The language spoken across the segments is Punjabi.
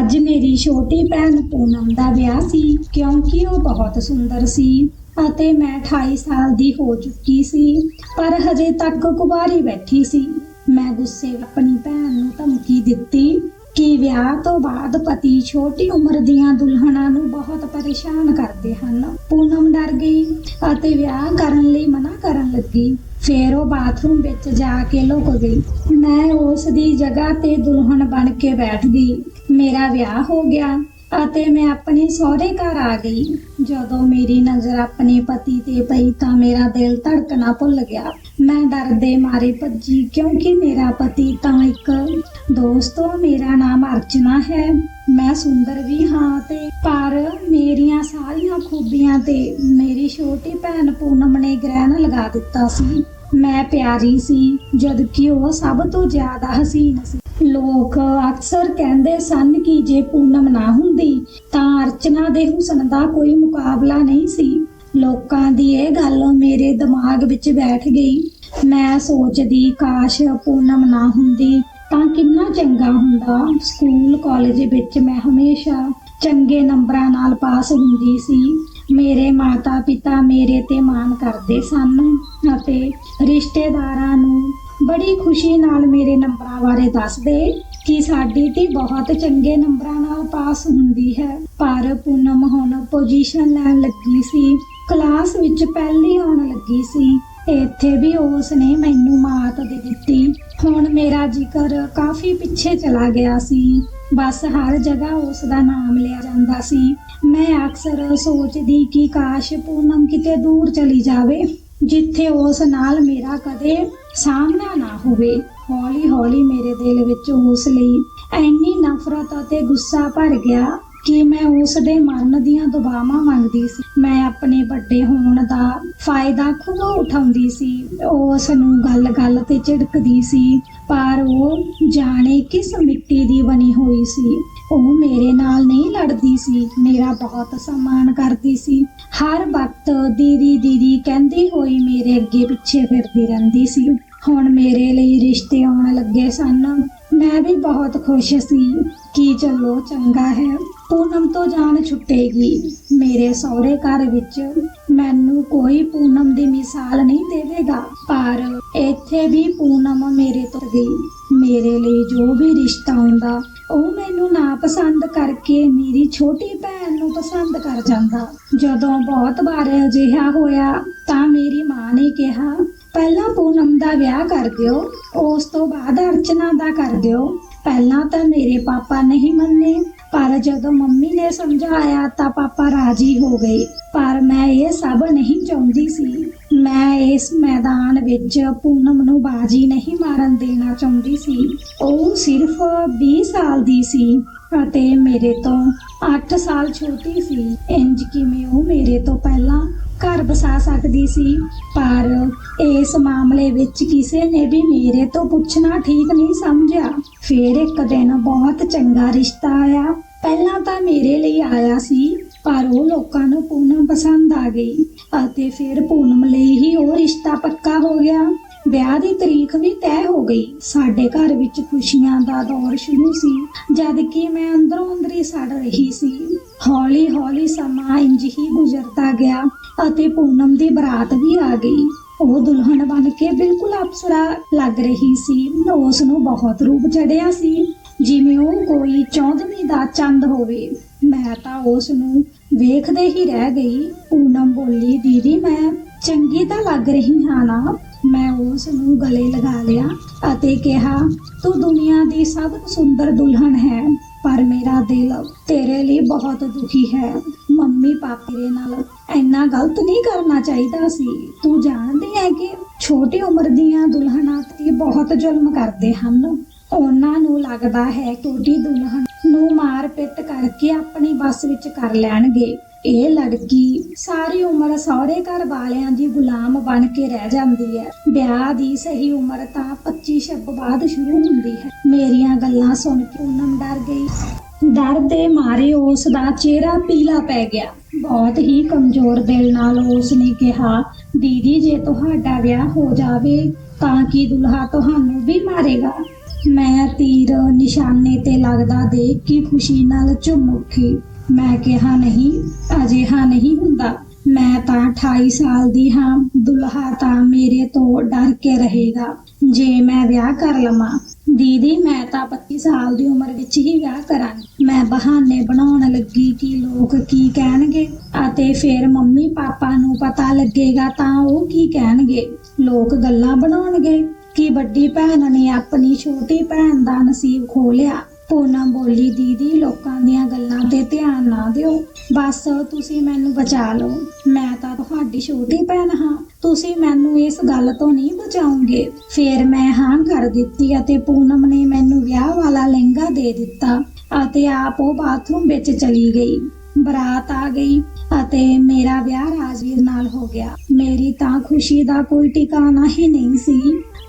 ਅੱਜ ਮੇਰੀ ਛੋਟੀ ਭੈਣ ਪੂਨਮ ਦਾ ਵਿਆਹ ਸੀ, ਕਿਉਂਕਿ ਉਹ ਬਹੁਤ ਸੁੰਦਰ ਸੀ ਅਤੇ ਮੈਂ 28 ਸਾਲ ਦੀ ਹੋ ਚੁੱਕੀ ਸੀ, ਪਰ ਹਜੇ ਤੱਕ ਕੁਵਾਰੀ ਬੈਠੀ ਸੀ। ਮੈਂ ਗੁੱਸੇ ਵਿੱਚ ਆਪਣੀ ਭੈਣ ਨੂੰ ਧਮਕੀ ਦਿੱਤੀ ਕਿ ਵਿਆਹ ਤੋਂ ਬਾਅਦ ਪਤੀ ਛੋਟੀ ਉਮਰ ਦੀਆਂ ਦੁਲਹਨਾਂ ਨੂੰ ਬਹੁਤ ਪਰੇਸ਼ਾਨ ਕਰਦੇ ਹਨ। ਪੂਨਮ ਡਰ ਗਈ ਅਤੇ ਵਿਆਹ ਕਰਨ ਲਈ ਮਨਾ ਕਰਨ ਲੱਗੀ। ਫਿਰ ਉਹ ਬਾਥਰੂਮ ਵਿੱਚ ਜਾ ਕੇ ਲੁਕ ਗਈ। ਮੈਂ ਉਸ ਦੀ ਜਗ੍ਹਾ ਤੇ ਦੁਲਹਨ ਬਣ ਕੇ ਬੈਠ ਗਈ। ਮੇਰਾ ਵਿਆਹ ਹੋ ਗਿਆ ਅਤੇ ਮੈਂ ਆਪਣੇ ਸਹੁਰੇ ਘਰ ਆ ਗਈ। ਜਦੋਂ ਮੇਰੀ ਨਜ਼ਰ ਆਪਣੇ ਪਤੀ ਤੇ ਪਈ ਤਾਂ ਮੇਰਾ ਦਿਲ ਧੜਕਣਾ ਭੁੱਲ ਗਿਆ। ਮੈਂ ਡਰ ਦੇ ਮਾਰੇ ਭੱਜੀ ਕਿਉਂਕਿ ਮੇਰਾ ਪਤੀ ਤਾਂ ਇੱਕ ਦੋਸਤੋ ਮੇਰਾ ਨਾਮ ਅਰਚਨਾ ਹੈ। ਮੈਂ ਸੁੰਦਰ ਵੀ ਹਾਂ ਤੇ ਪਰ ਮੇਰੀਆਂ ਸਾਰੀਆਂ ਖੂਬੀਆਂ ਤੇ ਮੇਰੀ ਛੋਟੀ ਭੈਣ ਪੂਨਮ ਨੇ ਗ੍ਰਹਿਣ ਲਗਾ ਦਿੱਤਾ ਸੀ। ਮੈਂ ਪਿਆਰੀ ਸੀ ਜਦਕਿ ਉਹ ਸਭ ਤੋਂ ਜ਼ਿਆਦਾ ਹਸੀਨ ਸੀ। ਲੋਕ ਅਕਸਰ ਕਹਿੰਦੇ ਸਨ ਕਿ ਜੇ ਪੂਨਮ ਨਾ ਹੁੰਦੀ, ਤਾਂ ਅਰਚਨਾ ਦੇ ਹੁਸਨ ਦਾ ਕੋਈ ਮੁਕਾਬਲਾ ਨਹੀਂ ਸੀ। ਲੋਕਾਂ ਦੀ ਇਹ ਗੱਲ ਮੇਰੇ ਦਿਮਾਗ ਵਿੱਚ ਬੈਠ ਗਈ। ਮੈਂ ਸੋਚਦੀ, ਕਾਸ਼ ਪੂਨਮ ਨਾ ਹੁੰਦੀ, ਤਾਂ ਕਿੰਨਾ ਚੰਗਾ ਹੁੰਦਾ। ਸਕੂਲ, ਕਾਲਜ ਵਿੱਚ ਮੈਂ ਹਮੇਸ਼ਾ ਚੰਗੇ ਨੰਬਰਾਂ ਨਾਲ ਪਾਸ ਹੁੰਦੀ ਸੀ। ਮੇਰੇ ਮਾਤਾ ਪਿਤਾ ਮੇਰੇ ਤੇ ਮਾਣ ਕਰਦੇ ਸਨ ਅਤੇ ਰਿਸ਼ਤੇਦਾਰਾਂ ਨੂੰ ਬੜੀ ਖੁਸ਼ੀ ਨਾਲ ਮੇਰੇ ਨੰਬਰਾਂ ਬਾਰੇ ਦੱਸਦੇ ਕਿ ਸਾਡੀ ਧੀ ਬਹੁਤ ਚੰਗੇ ਨੰਬਰਾਂ ਨਾਲ ਪਾਸ ਹੁੰਦੀ ਹੈ। ਪਰ ਪੂਨਮ ਹੁਣ ਪੋਜੀਸ਼ਨ ਲੈਣ ਲੱਗੀ ਸੀ। ਕਲਾਸ ਵਿੱਚ ਪਹਿਲੀ ਆਉਣ ਲੱਗੀ ਸੀ। ਇੱਥੇ ਵੀ ਉਸ ਨੇ ਮੈਨੂੰ ਮਾਤ ਦੇ ਦਿੱਤੀ। ਹੁਣ ਮੇਰਾ ਜ਼ਿਕਰ ਕਾਫੀ ਪਿੱਛੇ ਚਲਾ ਗਿਆ ਸੀ। ਬਸ ਹਰ ਜਗ੍ਹਾ ਉਸ ਦਾ ਨਾਮ ਲਿਆ ਜਾਂਦਾ ਸੀ। ਮੈਂ ਅਕਸਰ ਸੋਚਦੀ ਕਿ ਕਾਸ਼ ਪੂਨਮ ਕਿਤੇ ਦੂਰ ਚਲੀ ਜਾਵੇ। ਜਿੱਥੇ ਉਸ ਨਾਲ ਮੇਰਾ ਕਦੇ ਸਾਹਮਣਾ ਨਾ ਹੋਵੇ। ਹੌਲੀ ਹੌਲੀ ਮੇਰੇ ਦਿਲ ਵਿੱਚ ਉਸ ਲਈ ਇੰਨੀ ਨਫ਼ਰਤ ਅਤੇ ਗੁੱਸਾ ਭਰ ਗਿਆ ਕਿ ਮੈਂ ਉਸ ਦੇ ਮਰਨ ਦੀਆਂ ਦੁਆਵਾਂ ਮੰਗਦੀ ਸੀ। ਮੈਂ ਆਪਣੇ ਵੱਡੇ ਹੋਣ ਦਾ ਫਾਇਦਾ ਖੁਦ ਉਠਾਉਂਦੀ ਸੀ। ਉਸ ਨੂੰ ਗੱਲ-ਗੱਲ ਤੇ ਝਿੜਕਦੀ ਸੀ, ਪਰ ਉਹ ਜਾਣੇ ਕਿਸ ਮਿੱਟੀ ਦੀ ਬਣੀ ਹੋਈ ਸੀ। ਉਹ ਮੇਰੇ ਨਾਲ ਨਹੀਂ ਲੜਦੀ ਸੀ। ਮੇਰਾ ਬਹੁਤ ਸਨਮਾਨ ਕਰਦੀ ਸੀ। ਹਰ ਵਕਤ ਦੀਦੀ ਦੀਦੀ ਕਹਿੰਦੀ ਹੋਈ ਮੇਰੇ ਅੱਗੇ ਪਿੱਛੇ ਫਿਰਦੀ ਰਹਿੰਦੀ ਸੀ। ਹੁਣ ਮੇਰੇ ਲਈ ਰਿਸ਼ਤੇ ਆਉਣ ਲੱਗੇ ਸਨ। ਮੈਂ ਵੀ ਬਹੁਤ ਖੁਸ਼ ਸੀ ਕਿ ਚਲੋ ਚੰਗਾ ਹੈ। ਪੂਨਮ ਤੋਂ ਜਾਨ ਛੁੱਟੇਗੀ। ਮੇਰੇ ਸਹੁਰੇ ਘਰ ਵਿੱਚ ਮੈਨੂੰ ਕੋਈ ਪੂਨਮ ਦੀ ਮਿਸਾਲ ਨਹੀਂ ਦੇਵੇਗਾ। ਪਰ ਇੱਥੇ ਵੀ ਪੂਨਮ ਮੇਰੇ ਤੋਂ ਗਈ ਮੇਰੇ ਲਈ ਜੋ ਵੀ ਰਿਸ਼ਤਾ ਆਉਂਦਾ ਉਹ ਮੈਨੂੰ ਨਾ ਪਸੰਦ ਕਰਕੇ ਮੇਰੀ ਛੋਟੀ ਭੈਣ ਨੂੰ ਪਸੰਦ ਕਰ ਜਾਂਦਾ। ਜਦੋਂ ਬਹੁਤ ਵਾਰ ਅਜਿਹਾ ਹੋਇਆ, ਤਾਂ ਮੇਰੀ ਮਾਂ ਨੇ ਕਿਹਾ, ਪਹਿਲਾਂ ਪੂਨਮ ਦਾ ਵਿਆਹ ਕਰ ਦਿਓ, ਉਸ ਤੋਂ ਬਾਅਦ ਅਰਚਨਾ ਦਾ ਕਰ ਦਿਓ। ਪਹਿਲਾਂ ਤਾਂ ਮੇਰੇ ਪਾਪਾ ਨਹੀਂ ਮੰਨੇ, ਪਰ ਜਦੋਂ ਮੰਮੀ ਨੇ ਸਮਝਾਇਆ ਤਾਂ ਪਾਪਾ ਰਾਜੀ ਹੋ ਗਏ। ਪਰ ਮੈਂ ਇਹ ਸਭ ਨਹੀਂ ਚਾਹੁੰਦੀ ਸੀ। ਮੈਂ ਇਸ ਮੈਦਾਨ ਵਿੱਚ ਪੂਨਮ ਨੂੰ ਬਾਜੀ ਨਹੀਂ ਮਾਰਨ ਦੇਣਾ ਚਾਹੁੰਦੀ ਸੀ। ਉਹ ਸਿਰਫ 20 ਸਾਲ ਦੀ ਸੀ ਅਤੇ ਮੇਰੇ ਤੋਂ 8 ਸਾਲ ਛੋਟੀ ਸੀ। ਇੰਜ ਕਿਵੇਂ ਉਹ ਮੇਰੇ ਤੋਂ ਪਹਿਲਾਂ ਘਰ ਬਸਾ ਸਕਦੀ ਸੀ? ਪਰ ਇਸ ਮਾਮਲੇ ਵਿੱਚ ਕਿਸੇ ਨੇ ਵੀ ਮੇਰੇ ਤੋਂ ਪੁੱਛਣਾ ਠੀਕ ਨਹੀਂ ਸਮਝਿਆ। ਫਿਰ ਇੱਕ ਦਿਨ ਬਹੁਤ ਚੰਗਾ ਰਿਸ਼ਤਾ ਆਇਆ। ਪਹਿਲਾਂ ਤਾਂ ਮੇਰੇ ਲਈ ਆਇਆ ਸੀ ਪਰ ਉਹ ਲੋਕਾਂ ਨੂੰ ਪੂਨਮ ਪਸੰਦ ਆ ਗਈ ਅਤੇ ਫਿਰ ਪੂਨਮ ਲਈ ਹੀ ਉਹ ਰਿਸ਼ਤਾ ਪੱਕਾ ਹੋ ਗਿਆ। ਵਿਆਹ ਦੀ ਤਰੀਕ ਵੀ ਤੈਅ ਹੋ ਗਈ। ਸਾਡੇ ਘਰ ਵਿੱਚ ਖੁਸ਼ੀਆਂ ਦਾ ਦੌਰ ਸ਼ੁਰੂ ਸੀ, ਜਦ ਕਿ ਮੈਂ ਅੰਦਰੋਂ ਅੰਦਰੀ ਸੜ ਰਹੀ ਸੀ। ਹੌਲੀ ਹੌਲੀ ਸਮਾਂ ਇੰਜ ਹੀ ਗੁਜ਼ਰਦਾ ਗਿਆ ਅਤੇ ਪੂਨਮ ਦੀ ਬਰਾਤ ਵੀ ਆ ਗਈ। ਉਹ ਦੁਲਹਨ ਬਣ ਕੇ ਬਿਲਕੁਲ ਅਪਸਰਾ ਲੱਗ ਰਹੀ ਸੀ। ਉਸ ਨੂੰ ਬਹੁਤ ਰੂਪ ਚੜਿਆ ਸੀ। ਜਿਵੇਂ ਉਹ ਕੋਈ ਚੌਂਦਵੀਂ ਦਾ ਚੰਦ ਹੋਵੇ। ਮੈਂ ਤਾਂ ਉਸ ਨੂੰ ਵੇਖਦੇ ਹੀ ਰਹਿ ਗਈ, ਪੂਨਮ ਬੋਲੀ, ਦੀਦੀ, ਮੈਂ ਚੰਗੀ ਤਾਂ ਲੱਗ ਰਹੀ ਹਾਂ ਨਾ, ਮੈਂ ਉਸ ਨੂੰ ਗਲੇ ਲਗਾ ਲਿਆ ਅਤੇ ਕਿਹਾ, ਤੂੰ ਦੁਨੀਆ ਦੀ ਸਭ ਤੋਂ ਸੁੰਦਰ ਦੁਲਹਨ ਹੈ, ਪਰ ਮੇਰਾ ਦਿਲ ਤੇਰੇ ਲਈ ਬਹੁਤ ਦੁਖੀ ਹੈ। ਮੰਮੀ ਪਾਪੇ ਦੇ ਨਾਲ ਇੰਨਾ ਗਲਤ ਨਹੀਂ ਕਰਨਾ ਚਾਹੀਦਾ ਸੀ। ਤੂੰ ਜਾਣਦੀ ਹੈ ਕਿ ਛੋਟੀ ਉਮਰ ਦੀਆਂ ਦੁਲਹਨਾਂ ਤੇ ਬਹੁਤ ਜ਼ੁਲਮ ਕਰਦੇ ਹਨ। ਉਹਨਾਂ ਨੂੰ ਲੱਗਦਾ ਹੈ ਛੋਟੀ ਦੁਲਹਨ ਨੂੰ ਮਾਰ ਪਿੱਟ ਕਰਕੇ ਆਪਣੀ ਬੱਸ ਵਿੱਚ ਕਰ ਲੈਣਗੇ। ਇਹ ਲੜਕੀ ਸਾਰੀ ਉਮਰ ਸਹੁਰੇ ਘਰ ਵਾਲਿਆਂ ਦੀ ਗੁਲਾਮ ਬਣ ਕੇ ਰਹਿ ਜਾਂਦੀ ਹੈ। ਵਿਆਹ ਦੀ ਸਹੀ ਉਮਰ ਤਾਂ 25 ਸ਼ਬ ਬਾਅਦ ਸ਼ੁਰੂ ਹੁੰਦੀ ਹੈ। ਮੇਰੀਆਂ ਗੱਲਾਂ ਸੁਣ ਕੇ ਪੂਨਮ ਡਰ ਗਈ। ਡਰ ਦੇ ਮਾਰੇ ਉਸ ਦਾ ਚਿਹਰਾ ਪੀਲਾ ਪੈ ਗਿਆ। ਬਹੁਤ ਹੀ ਕਮਜ਼ੋਰ ਦਿਲ ਨਾਲ ਉਸ ਨੇ ਕਿਹਾ, ਦੀਦੀ, ਜੇ ਤੁਹਾਡਾ ਵਿਆਹ ਹੋ ਜਾਵੇ ਤਾਂ ਕੀ ਦੁਲਹਾ ਤੁਹਾਨੂੰ ਵੀ ਮਾਰੇਗਾ? ਮੈਂ ਤੀਰ ਨਿਸ਼ਾਨੇ ਤੇ ਲੱਗਦਾ ਦੇਖ ਕੇ ਖੁਸ਼ੀ ਨਾਲ ਝੁੰਮ ਉੱਠੀ। ਮੈਂ ਕਿਹਾ, ਨਹੀਂ, ਅਜਿਹਾ ਨਹੀਂ ਹੁੰਦਾ। ਮੈਂ ਤਾਂ 28 ਸਾਲ ਦੀ ਹਾਂ। ਦੁਲਹਾ ਤਾਂ ਮੇਰੇ ਤੋਂ ਡਰ ਕੇ ਰਹੇਗਾ। ਜੇ ਮੈਂ ਵਿਆਹ ਕਰ ਲਵਾਂ, ਦੀਦੀ, ਮੈਂ ਤਾਂ 25 ਸਾਲ ਦੀ ਉਮਰ ਵਿੱਚ ਹੀ ਵਿਆਹ ਕਰਾਂਗੀ। ਮੈਂ ਬਹਾਨੇ ਬਣਾਉਣ ਲੱਗੀ ਕਿ ਲੋਕ ਕੀ ਕਹਿਣਗੇ ਅਤੇ ਫਿਰ ਮੰਮੀ ਪਾਪਾ ਨੂੰ ਪਤਾ ਲੱਗੇਗਾ ਤਾਂ ਉਹ ਕੀ ਕਹਿਣਗੇ। ਲੋਕ ਗੱਲਾਂ ਬਣਾਉਣਗੇ। ਕਿ ਵੱਡੀ ਭੈਣ ਨੇ ਆਪਣੀ ਛੋਟੀ ਭੈਣ ਦਾ ਨਸੀਬ ਖੋਲਿਆ ਪੂਨਮ ਬੋਲੀ, ਦੀਦੀ, ਲੋਕਾਂ ਦੀਆਂ ਗੱਲਾਂ ਤੇ ਧਿਆਨ ਨਾ ਦਿਓ। ਬਸ ਤੁਸੀਂ ਮੈਨੂੰ ਬਚਾ ਲਓ। ਮੈਂ ਤਾਂ ਤੁਹਾਡੀ ਛੋਟੀ ਭੈਣ ਹਾਂ। ਤੁਸੀਂ ਮੈਨੂੰ ਇਸ ਗੱਲ ਤੋਂ ਨਹੀਂ ਬਚਾਉਂਗੇ। ਫਿਰ ਮੈਂ ਹਾਂ ਕਰ ਦਿੱਤੀ ਅਤੇ ਪੂਨਮ ਨੇ ਮੈਨੂੰ ਵਿਆਹ ਵਾਲਾ ਲਹਿੰਗਾ ਦੇ ਦਿੱਤਾ ਅਤੇ ਆਪ ਉਹ ਬਾਥਰੂਮ ਵਿੱਚ ਚਲੀ ਗਈ। ਬਰਾਤ ਆ ਗਈ ਅਤੇ ਮੇਰਾ ਵਿਆਹ ਰਾਜਵੀਰ ਨਾਲ ਹੋ ਗਿਆ। ਮੇਰੀ ਤਾਂ ਖੁਸ਼ੀ ਦਾ ਕੋਈ ਟਿਕਾਣਾ ਹੀ ਨਹੀਂ ਸੀ।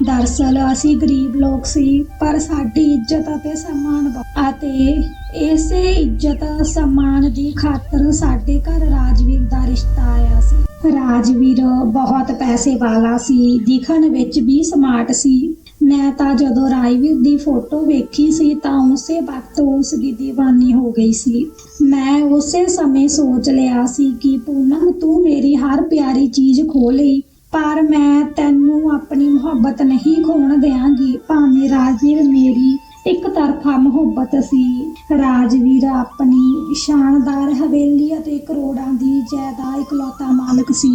ਦਰਸਲ ਅਸੀਂ ਗਰੀਬ ਲੋਕ ਸੀ, ਪਰ ਸਾਡੀ ਇੱਜ਼ਤ ਅਤੇ ਸਨਮਾਨ ਅਤੇ ਇਸੇ ਇੱਜ਼ਤ, ਸਨਮਾਨ ਦੀ ਖਾਤਰ ਸਾਡੇ ਘਰ ਰਾਜਵੀਰ ਦਾ ਰਿਸ਼ਤਾ ਆਇਆ ਸੀ। ਰਾਜਵੀਰ ਬਹੁਤ ਪੈਸੇ ਵਾਲਾ ਸੀ, ਦਿਖਣ ਵਿੱਚ ਵੀ ਸਮਾਰਟ ਸੀ। ਮੈਂ ਤਾਂ ਜਦੋਂ ਰਾਜਵੀਰ ਦੀ ਫੋਟੋ ਵੇਖੀ ਸੀ ਤਾਂ ਉਸੇ ਵਕਤ ਉਸ ਦੀ دیਵਾਨੀ ਹੋ ਗਈ ਸੀ। ਮੈਂ ਉਸੇ ਸਮੇਂ ਸੋਚ ਲਿਆ ਸੀ ਕਿ ਪੂਨਮ, ਤੂੰ ਮੇਰੀ ਹਰ ਪਿਆਰੀ ਚੀਜ਼ ਖੋ ਲਈ, ਪਰ ਮੈਂ ਤੈਨੂੰ ਆਪਣੀ ਮੁਹੱਬਤ ਨਹੀਂ ਖੋਣ ਦਿਆਂਗੀ, ਭਾਵੇਂ ਰਾਜਵੀਰ ਮੇਰੀ ਇੱਕ ਤਰਫਾ ਮੁਹੱਬਤ ਸੀ। ਰਾਜਵੀਰ ਆਪਣੀ ਸ਼ਾਨਦਾਰ ਹਵੇਲੀ ਅਤੇ ਕਰੋੜਾਂ ਦੀ ਜਾਇਦਾਦ ਇਕਲੌਤਾ ਮਾਲਕ ਸੀ।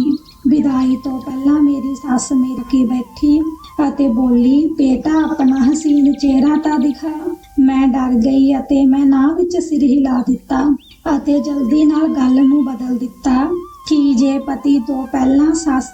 ਵਿਦਾਈ ਤੋਂ ਪਹਿਲਾਂ ਮੇਰੀ ਸੱਸ ਮੇਰੇ ਕੇ ਬੈਠੀ ਅਤੇ ਬੋਲੀ, ਬੇਟਾ, ਆਪਣਾ ਹਸੀਨ ਚਿਹਰਾ ਤਾਂ ਦਿਖਾ। ਮੈਂ ਡਰ ਗਈ ਅਤੇ ਮੈਂ ਨਾ ਵਿੱਚ ਸਿਰ ਹਿਲਾ ਦਿੱਤਾ ਅਤੇ ਜਲਦੀ ਨਾਲ ਗੱਲ ਨੂੰ ਬਦਲ ਦਿੱਤਾ ਕਿ ਜੇ ਪਤੀ ਤੋਂ ਪਹਿਲਾਂ ਸੱਸ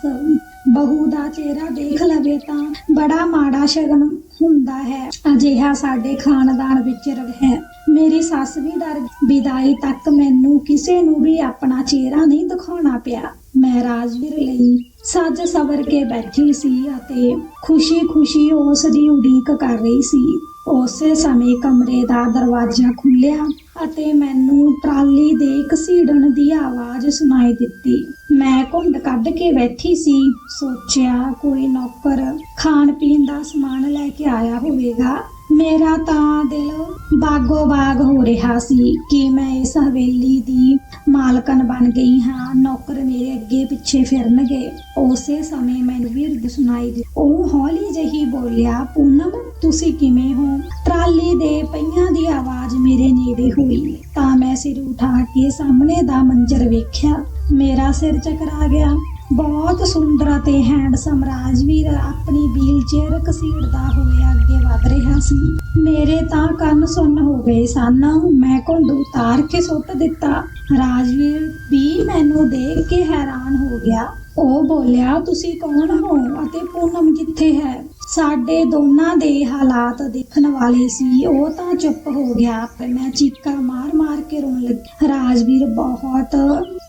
ਬਹੂ ਦਾ ਚਿਹਰਾ ਦੇਖ ਲਵੇ ਤਾਂ ਬੜਾ ਮਾੜਾ ਸ਼ਗਨ ਹੁੰਦਾ ਹੈ। ਅਜਿਹਾ ਸਾਡੇ ਖਾਨਦਾਨ ਵਿੱਚ ਹੈ ਮੇਰੀ ਸੱਸ ਵੀ ਡਰ ਵਿਦਾਈ ਤੱਕ ਮੈਨੂੰ ਕਿਸੇ ਨੂੰ ਵੀ ਆਪਣਾ ਚਿਹਰਾ ਨਹੀਂ ਦਿਖਾਉਣਾ ਪਿਆ। ਮੈਂ ਰਾਜਵੀਰ ਲਈ ਸੱਜ ਸਵਰ ਕੇ ਬੈਠੀ ਸੀ ਅਤੇ ਖੁਸ਼ੀ-ਖੁਸ਼ੀ ਉਸ ਦੀ ਉਡੀਕ ਕਰ ਰਹੀ ਸੀ। ਉਸੇ ਸਮੇਂ ਕਮਰੇ ਦਾ ਦਰਵਾਜ਼ਾ ਖੁੱਲਿਆ ਅਤੇ ਮੈਨੂੰ ਟਰਾਲੀ ਦੇ ਘਸੀੜਨ ਦੀ ਆਵਾਜ਼ ਸੁਣਾਈ ਦਿੱਤੀ। ਮੈਂ ਘੁੰਡ ਕੱਢ ਕੇ ਬੈਠੀ ਸੀ। ਸੋਚਿਆ ਕੋਈ ਨੌਕਰ ਖਾਣ ਪੀਣ ਦਾ ਸਮਾਨ ਲੈ ਕੇ ਆਇਆ ਹੋਵੇਗਾ। ਮੇਰਾ ਤਾਂ ਦਿਲ ਬਾਗੋ ਬਾਗ ਹੋ ਰਿਹਾ ਸੀ ਕਿ ਮੈਂ ਇਸ ਹਵੇਲੀ ਦੀ ਮਾਲਕਨ ਬਣ ਗਈ ਹਾਂ। ਨੌਕਰ ਮੇਰੇ ਅੱਗੇ ਪਿੱਛੇ ਫਿਰਨਗੇ। ਉਸੇ ਸਮੇਂ ਮੈਨੂੰ ਵੀਰ ਸੁਣਾਈ ਦਿੱਤੀ। ਉਹ ਹੌਲੀ ਜਿਹੀ ਬੋਲਿਆ, ਪੂਨਮ, ਤੁਸੀਂ ਕਿਵੇਂ ਹੋ? ਟਰਾਲੀ ਦੇ ਪਈਆਂ ਦੀ ਆਵਾਜ਼ ਮੇਰੇ ਨੇੜੇ ਹੋਈ। ਤਾਂ ਮੈਂ ਸਿਰ ਉਠਾ ਕੇ ਸਾਹਮਣੇ ਦਾ ਮੰਜ਼ਰ ਵੇਖਿਆ। ਮੇਰਾ ਸਿਰ ਚਕਰਾ ਗਿਆ। ਬਹੁਤ ਸੁੰਦਰ ਅਤੇ ਹੈਂਡਸਮ ਰਾਜਵੀਰ ਆਪਣੀ ਵੀਲ ਘਸੀੜਦਾ ਹੋਇਆ ਅੱਗੇ ਵਧ ਰਿਹਾ ਸੀ। ਮੇਰੇ ਤਾਂ ਕੰਨ ਸੁੰਨ ਹੋ ਗਏ ਸਨ। ਮੈਂ ਘੁੰਡ ਉਤਾਰ ਕੇ ਸੁੱਟ ਦਿੱਤਾ। ਰਾਜਵੀਰ ਵੀ ਮੈਨੂੰ ਦੇਖ ਕੇ ਹੈਰਾਨ ਹੋ ਗਿਆ। ਉਹ ਬੋਲਿਆ, ਤੁਸੀਂ ਕੌਣ ਹੋ ਅਤੇ ਪੂਨਮ ਕਿੱਥੇ ਹੈ? ਸਾਡੇ ਦੋਨਾਂ ਦੇ ਹਾਲਾਤ ਦੇਖਣ ਵਾਲੇ ਸੀ। ਉਹ ਤਾਂ ਚੁੱਪ ਹੋ ਗਿਆ। ਪਰ ਮੈਂ ਚੀਕਾਂ ਮਾਰ-ਮਾਰ ਕੇ ਰੋਣ ਲੱਗੀ। ਰਾਜਵੀਰ ਬਹੁਤ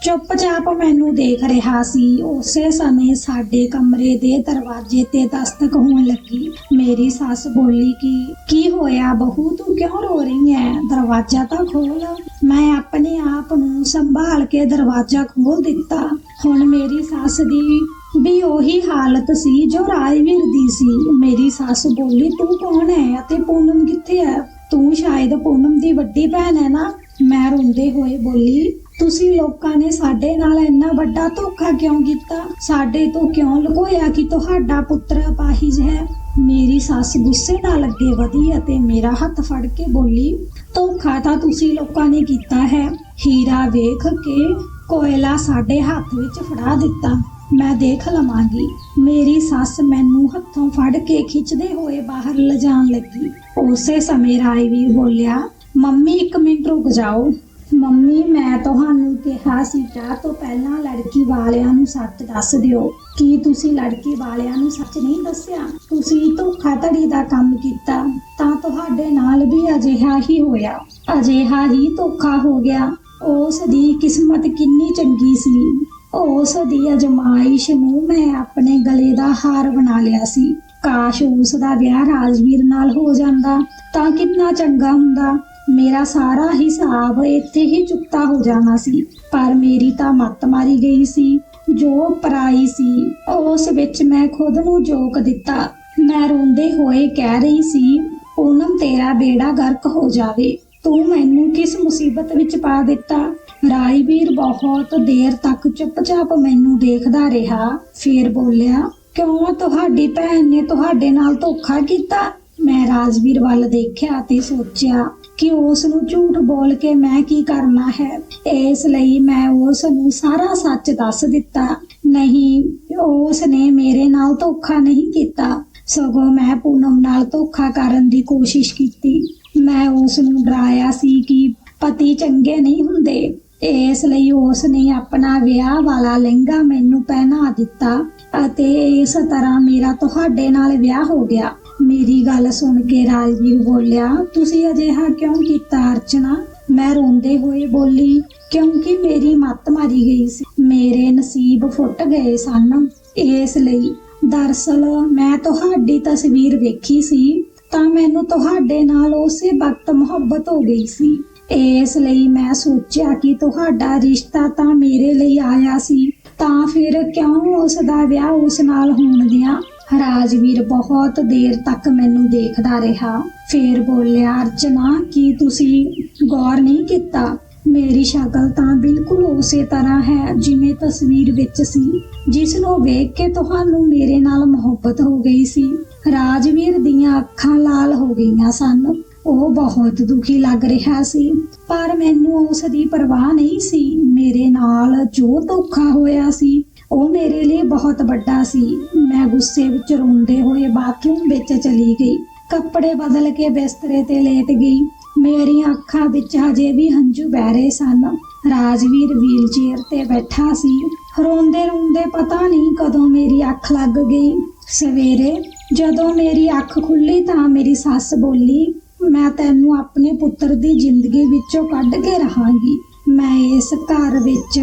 ਚੁੱਪਚਾਪ ਮੈਨੂੰ ਦੇਖ ਰਿਹਾ ਸੀ। ਉਸੇ ਸਮੇਂ ਸਾਡੇ ਕਮਰੇ ਦੇ ਦਰਵਾਜ਼ੇ ਤੇ ਦਸਤਕ ਹੋਣ ਲੱਗੀ। ਮੇਰੀ ਸੱਸ ਬੋਲੀ ਕਿ, ਕੀ ਹੋਇਆ ਬਹੂ? ਤੂੰ ਕਿਉਂ ਰੋ ਰਹੀ ਹੈ ਦਰਵਾਜ਼ਾ ਤਾਂ ਖੋਲ। ਮੈਂ ਆਪਣੇ ਆਪ ਨੂੰ ਸੰਭਾਲ ਕੇ ਦਰਵਾਜ਼ਾ ਖੋਲ ਦਿੱਤਾ। ਹੁਣ ਮੇਰੀ ਸੱਸ ਦੀ ਵੀ ਉਹੀ ਹਾਲਤ ਸੀ ਜੋ ਰਾਜਵੀਰ ਦੀ ਸੀ। ਮੇਰੀ ਸੱਸ ਬੋਲੀ, ਤੂੰ ਕੌਣ ਹੈ ਅਤੇ ਪੂਨਮ ਕਿੱਥੇ ਹੈ? ਤੂੰ ਸ਼ਾਇਦ ਪੂਨਮ ਦੀ ਵੱਡੀ ਭੈਣ ਹੈ ਨਾ? ਮੈਂ ਰੋਂਦੇ ਹੋਏ ਬੋਲੀ, ਤੁਸੀਂ ਲੋਕਾਂ ਨੇ ਸਾਡੇ ਨਾਲ ਇੰਨਾ ਵੱਡਾ ਧੋਖਾ ਕਿਉਂ ਕੀਤਾ? ਸਾਡੇ ਤੋਂ ਕਿਉਂ ਲੁਕੋਇਆ ਕਿ ਤੁਹਾਡਾ ਪੁੱਤਰ ਅਪਾਹਿਜ ਹੈ? ਮੇਰੀ ਸੱਸ ਗੁੱਸੇ ਨਾਲ ਅੱਗੇ ਵਧੀ ਅਤੇ ਮੇਰਾ ਹੱਥ ਫੜ ਕੇ ਬੋਲੀ, ਧੋਖਾ ਤਾਂ ਤੁਸੀਂ ਲੋਕਾਂ ਨੇ ਕੀਤਾ ਹੈ। ਹੀਰਾ ਵੇਖ ਕੇ ਕੋਇਲਾ ਸਾਡੇ ਹੱਥ ਵਿੱਚ ਫੜਾ ਦਿੱਤਾ। ਮੈਂ ਦੇਖ ਲਵਾਂਗੀ। ਮੇਰੀ ਸੱਸ ਮੈਨੂੰ ਹੱਥੋਂ ਫੜ ਕੇ ਖਿੱਚਦੇ ਹੋਏ ਬਾਹਰ ਲਿਜਾਣ ਲੱਗੀ। ਉਸੇ ਸਮੇਂ ਰਾਜਵੀਰ ਬੋਲਿਆ, ਮੰਮੀ, ਇੱਕ ਮਿੰਟ ਰੁਕ ਜਾਓ। ਮੰਮੀ, ਮੈਂ ਤੁਹਾਨੂੰ ਕਿਹਾ ਸੀ, ਚਾਹ ਤੋਂ ਪਹਿਲਾਂ ਲੜਕੀ ਵਾਲਿਆਂ ਨੂੰ ਸੱਚ ਦੱਸ ਦਿਓ। ਕੀ ਤੁਸੀਂ ਲੜਕੀ ਵਾਲਿਆਂ ਨੂੰ ਸੱਚ ਨਹੀਂ ਦੱਸਿਆ? ਤੁਸੀਂ ਧੋਖਾਧੜੀ ਦਾ ਕੰਮ ਕੀਤਾ, ਤਾਂ ਤੁਹਾਡੇ ਨਾਲ ਵੀ ਅਜਿਹਾ ਹੀ ਹੋਇਆ। ਅਜਿਹਾ ਹੀ ਧੋਖਾ ਹੋ ਗਿਆ। ਉਸ ਦੀ ਕਿਸਮਤ ਕਿੰਨੀ ਚੰਗੀ ਸੀ। ਉਸ ਦੀ ਅਜਮਾਇਸ਼ ਨੂੰ ਮੈਂ ਆਪਣੇ ਗਲੇ ਦਾ ਹਾਰ ਬਣਾ ਲਿਆ ਸੀ। ਕਾਸ਼ ਉਸ ਦਾ ਵਿਆਹ ਰਾਜਵੀਰ ਨਾਲ ਹੋ ਜਾਂਦਾ ਤਾਂ ਕਿੰਨਾ ਚੰਗਾ ਹੁੰਦਾ। ਮੇਰਾ ਸਾਰਾ ਹਿਸਾਬ ਇੱਥੇ ਹੀ ਚੁੱਕਤਾ ਹੋ ਜਾਣਾ ਸੀ। ਪਰ ਮੇਰੀ ਤਾਂ ਮੱਤ ਮਾਰੀ ਗਈ ਸੀ, ਜੋ ਪਰਾਈ ਸੀ, ਉਸ ਵਿੱਚ ਮੈਂ ਖੁਦ ਨੂੰ ਜੋਕ ਦਿੱਤਾ। ਮੈਂ ਰੋਂਦੇ ਹੋਏ ਕਹਿ ਰਹੀ ਸੀ, ਪੂਨਮ, ਤੇਰਾ ਬੇੜਾ ਗਰਕ ਹੋ ਜਾਵੇ। ਤੂੰ ਮੈਨੂੰ ਕਿਸ ਮੁਸੀਬਤ ਵਿੱਚ ਪਾ ਦਿੱਤਾ? ਰਾਜਵੀਰ ਬਹੁਤ ਦੇਰ ਤੱਕ ਚੁੱਪਚਾਪ ਮੈਨੂੰ ਦੇਖਦਾ ਰਿਹਾ, ਫੇਰ ਬੋਲਿਆ, ਕਿਉਂ ਤੁਹਾਡੀ ਭੈਣ ਨੇ ਤੁਹਾਡੇ ਨਾਲ ਧੋਖਾ ਕੀਤਾ? ਮੈਂ ਰਾਜਵੀਰ ਵੱਲ ਦੇਖਿਆ ਤੇ ਸੋਚਿਆ ਕਿ ਉਸ ਨੂੰ ਝੂਠ ਬੋਲ ਕੇ ਮੈਂ ਕੀ ਕਰਨਾ ਹੈ। ਇਸ ਲਈ ਮੈਂ ਉਸ ਨੂੰ ਸਾਰਾ ਸੱਚ ਦੱਸ ਦਿੱਤਾ। ਨਹੀਂ, ਉਸ ਨੇ ਮੇਰੇ ਨਾਲ ਧੋਖਾ ਨਹੀਂ ਕੀਤਾ। ਸਗੋਂ ਮੈਂ ਪੂਨਮ ਨਾਲ ਧੋਖਾ ਕਰਨ ਦੀ ਕੋਸ਼ਿਸ਼ ਕੀਤੀ। ਮੈਂ ਉਸ ਨੂੰ ਡਰਾਇਆ ਸੀ ਕਿ ਪਤੀ ਚੰਗੇ ਨਹੀਂ ਹੁੰਦੇ। ਇਸ ਲਈ ਉਸ ਨੇ ਆਪਣਾ ਵਿਆਹ ਵਾਲਾ ਲਹਿੰਗਾ ਮੈਨੂੰ ਪਹਿਨਾ ਦਿੱਤਾ ਅਤੇ ਇਸ ਤਰ੍ਹਾਂ ਮੇਰਾ ਤੁਹਾਡੇ ਨਾਲ ਵਿਆਹ ਹੋ ਗਿਆ। ਮੇਰੀ ਗੱਲ ਸੁਣ ਕੇ ਰਾਜਵੀਰ ਬੋਲਿਆ, ਤੁਸੀਂ ਅਜਿਹਾ ਕਿਉਂ ਕੀਤਾ ਅਰਚਨਾ? ਮੈਂ ਰੋਂਦੇ ਹੋਏ ਬੋਲੀ, ਕਿਉਂਕਿ ਮੇਰੀ ਮੱਤ ਮਾਰੀ ਗਈ ਸੀ। ਮੇਰੇ ਨਸੀਬ ਫੁੱਟ ਗਏ ਸਨ। ਇਸ ਲਈ ਦਰਸਲ ਮੈਂ ਤੁਹਾਡੀ ਤਸਵੀਰ ਵੇਖੀ ਸੀ ਤਾਂ ਮੈਨੂੰ ਤੁਹਾਡੇ ਨਾਲ ਉਸੇ ਵਕਤ ਮੁਹੱਬਤ ਹੋ ਗਈ ਸੀ। ਇਸ ਲਈ ਮੈਂ ਸੋਚਿਆ ਕਿ ਤੁਹਾਡਾ ਰਿਸ਼ਤਾ ਤਾਂ ਮੇਰੇ ਲਈ ਆਇਆ ਸੀ, ਤਾਂ ਫਿਰ ਕਿਉਂ ਉਸ ਦਾ ਵਿਆਹ ਉਸ ਨਾਲ ਹੋਣ ਦਿਆਂ? ਰਾਜਵੀਰ ਬਹੁਤ ਦੇਰ ਤੱਕ ਮੈਨੂੰ ਦੇਖਦਾ ਰਿਹਾ। ਫੇਰ ਬੋਲਿਆ, ਅਰਚਨਾ, ਕੀ ਤੁਸੀਂ ਗੌਰ ਨਹੀਂ ਕੀਤਾ? ਮੇਰੀ ਸ਼ਕਲ ਤਾਂ ਬਿਲਕੁਲ ਉਸੇ ਤਰ੍ਹਾਂ ਹੈ ਜਿਵੇਂ ਤਸਵੀਰ ਵਿੱਚ ਸੀ, ਜਿਸ ਨੂੰ ਵੇਖ ਕੇ ਤੁਹਾਨੂੰ ਮੇਰੇ ਨਾਲ ਮੁਹੱਬਤ ਹੋ ਗਈ ਸੀ। ਰਾਜਵੀਰ ਦੀਆਂ ਅੱਖਾਂ ਲਾਲ ਹੋ ਗਈਆਂ ਸਨ। ਉਹ ਬਹੁਤ ਦੁਖੀ ਲੱਗ ਰਿਹਾ ਸੀ। ਪਰ ਮੈਨੂੰ ਉਸ ਦੀ ਪਰਵਾਹ ਨਹੀਂ ਸੀ। ਮੇਰੇ ਨਾਲ ਜੋ ਧੋਖਾ ਹੋਇਆ ਸੀ, ਉਹ ਮੇਰੇ ਲਈ ਬਹੁਤ ਵੱਡਾ ਸੀ। ਮੈਂ ਗੁੱਸੇ ਵਿੱਚ ਰੋਂਦੇ ਹੋਏ ਬਾਥਰੂਮ ਵਿੱਚ ਚਲੀ ਗਈ। ਕੱਪੜੇ ਬਦਲ ਕੇ ਬਿਸਤਰੇ ਤੇ ਲੇਟ ਗਈ। ਮੇਰੀਆਂ ਅੱਖਾਂ ਵਿੱਚ ਹਜੇ ਵੀ ਹੰਝੂ ਬਹਿ ਰਹੇ ਸਨ। ਰਾਜਵੀਰ ਵੀਲਚੇਅਰ ਤੇ ਬੈਠਾ ਸੀ। ਰੋਂਦੇ ਰੋਂਦੇ ਪਤਾ ਨਹੀਂ ਕਦੋਂ ਮੇਰੀ ਅੱਖ ਲੱਗ ਗਈ। ਸਵੇਰੇ ਜਦੋਂ ਮੇਰੀ ਅੱਖ ਖੁੱਲੀ ਤਾਂ ਮੇਰੀ ਸੱਸ ਬੋਲੀ ਮੈਂ ਤੈਨੂੰ ਆਪਣੇ ਪੁੱਤਰ ਦੀ ਜ਼ਿੰਦਗੀ ਵਿੱਚੋਂ ਕੱਢ ਕੇ ਰਹਾਂਗੀ। ਮੈਂ ਇਸ ਘਰ ਵਿੱਚ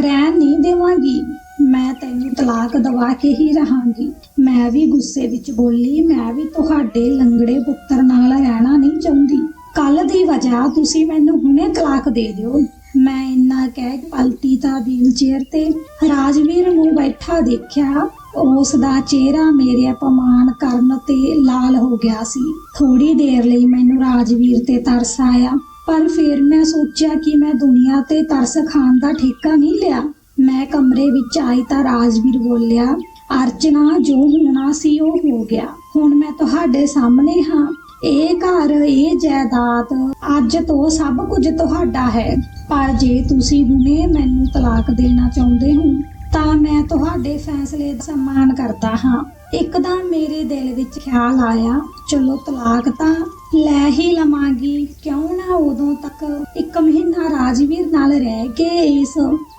ਰਹਿਣ ਨਹੀਂ ਦੇਵਾਂਗੀ। ਮੈਂ ਤੈਨੂੰ ਤਲਾਕ ਦਵਾ ਕੇ ਹੀ ਰਹਾਂਗੀ। ਮੈਂ ਵੀ ਗੁੱਸੇ ਵਿੱਚ ਬੋਲੀ, ਮੈਂ ਵੀ ਤੁਹਾਡੇ ਲੰਗੜੇ ਪੁੱਤਰ ਨਾਲ ਰਹਿਣਾ ਨਹੀਂ ਚਾਹੁੰਦੀ। ਕੱਲ ਦੀ ਵਜ੍ਹਾ ਤੁਸੀਂ ਮੈਨੂੰ ਹੁਣੇ ਤਲਾਕ ਦੇ ਦਿਓ। ਮੈਂ ਇੰਨਾ ਕਹਿ ਕੇ ਪਲਟੀ ਤਾਂ ਵੀਲਚੇਅਰ ਤੇ ਰਾਜਵੀਰ ਨੂੰ ਬੈਠਾ ਦੇਖਿਆ। ਉਸ ਦਾ ਚਿਹਰਾ ਮੇਰੇ ਅਪਮਾਨ ਕਰਨ ਤੇ ਲਾਲ ਹੋ ਗਿਆ ਸੀ। ਥੋੜੀ ਦੇਰ ਲਈ ਮੈਨੂੰ ਰਾਜਵੀਰ ਤੇ ਤਰਸ ਆਇਆ, ਪਰ ਫਿਰ ਮੈਂ ਸੋਚਿਆ ਕਿ ਮੈਂ ਦੁਨੀਆ ਤੇ ਤਰਸ ਖਾਣ ਦਾ ਠੇਕਾ ਨਹੀਂ ਲਿਆ। ਮੈਂ ਕਮਰੇ ਵਿੱਚ ਆਈ ਤਾਂ ਰਾਜਵੀਰ ਬੋਲਿਆ, ਅਰਚਨਾ, ਜੋ ਹੋਣਾ ਸੀ ਉਹ ਹੋ ਗਿਆ। ਹੁਣ ਮੈਂ ਤੁਹਾਡੇ ਸਾਹਮਣੇ ਹਾਂ। ਇਹ ਘਰ, ਇਹ ਜਾਇਦਾਦ, ਅੱਜ ਤੋਂ ਸਭ ਕੁਝ ਤੁਹਾਡਾ ਹੈ। ਪਰ ਜੇ ਤੁਸੀਂ ਹੁਣੇ ਮੈਨੂੰ ਤਲਾਕ ਦੇਣਾ ਚਾਹੁੰਦੇ ਹੋ ਤਾਂ ਮੈਂ ਤੁਹਾਡੇ ਫੈਸਲੇ ਦਾ ਸਨਮਾਨ ਕਰਦਾ ਹਾਂ। ਇੱਕਦਮ ਮੇਰੇ ਦਿਲ ਵਿੱਚ ਖਿਆਲ ਆਇਆ, ਚਲੋ ਤਲਾਕ ਤਾਂ ਲੈ ਹੀ ਲਵਾਂਗੀ। ਕਿਉਂ ਨਾ ਉਦੋਂ ਤੱਕ ਇੱਕ ਮਹੀਨਾ ਰਾਜਵੀਰ ਨਾਲ ਰਹਿ ਕੇ ਇਸ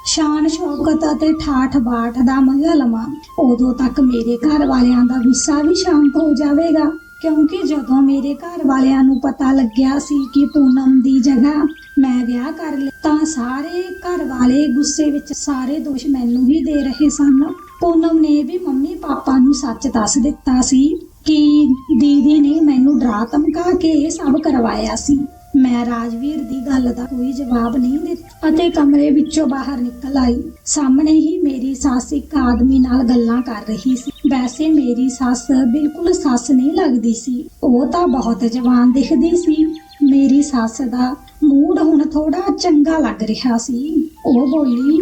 ਸ਼ਾਨ ਸ਼ੌਕਤ ਅਤੇ ਠਾਠ ਬਾਠ ਦਾ ਮਜ਼ਾ ਲਵਾਂ। ਉਦੋਂ ਤੱਕ ਮੇਰੇ ਘਰ ਵਾਲਿਆਂ ਦਾ ਗੁੱਸਾ ਵੀ ਸ਼ਾਂਤ ਹੋ ਜਾਵੇਗਾ। ਕਿਉਂਕਿ ਜਦੋਂ ਮੇਰੇ ਘਰ ਵਾਲਿਆਂ ਨੂੰ ਪਤਾ ਲੱਗਿਆ ਸੀ ਕਿ ਪੂਨਮ ਦੀ ਜਗ੍ਹਾ ਮੈਂ ਵਿਆਹ ਕਰ ਲਿਆ, ਤਾਂ ਸਾਰੇ ਘਰ ਵਾਲੇ ਗੁੱਸੇ ਵਿੱਚ ਸਾਰੇ ਦੋਸ਼ ਮੈਨੂੰ ਹੀ ਦੇ ਰਹੇ ਸਨ। ਪੂਨਮ ਨੇ ਵੀ ਮੰਮੀ ਪਾਪਾ ਨੂੰ ਸੱਚ ਦੱਸ ਦਿੱਤਾ ਸੀ ਕਿ ਦੀਦੀ ਨੇ ਮੈਨੂੰ ਡਰਾ ਧਮਕਾ ਕੇ ਇਹ ਸਭ ਕਰਵਾਇਆ ਸੀ। ਮੈਂ ਰਾਜਵੀਰ ਦੀ ਗੱਲ ਦਾ ਕੋਈ ਜਵਾਬ ਨਹੀਂ ਦਿੱਤਾ ਅਤੇ ਕਮਰੇ ਵਿੱਚੋਂ ਬਾਹਰ ਨਿਕਲ ਆਈ। ਸਾਹਮਣੇ ਹੀ ਮੇਰੀ ਸੱਸ ਇੱਕ ਆਦਮੀ ਨਾਲ ਗੱਲਾਂ ਕਰ ਰਹੀ ਸੀ। ਵੈਸੇ ਮੇਰੀ ਸੱਸ ਬਿਲਕੁਲ ਸੱਸ ਨਹੀਂ ਲੱਗਦੀ ਸੀ, ਉਹ ਤਾਂ ਬਹੁਤ ਜਵਾਨ ਦਿਖਦੀ ਸੀ। ਮੇਰੀ ਸੱਸ ਦਾ ਮੂਡ ਹੁਣ ਥੋੜਾ ਚੰਗਾ ਲੱਗ ਰਿਹਾ ਸੀ। ਉਹ ਬੋਲੀ,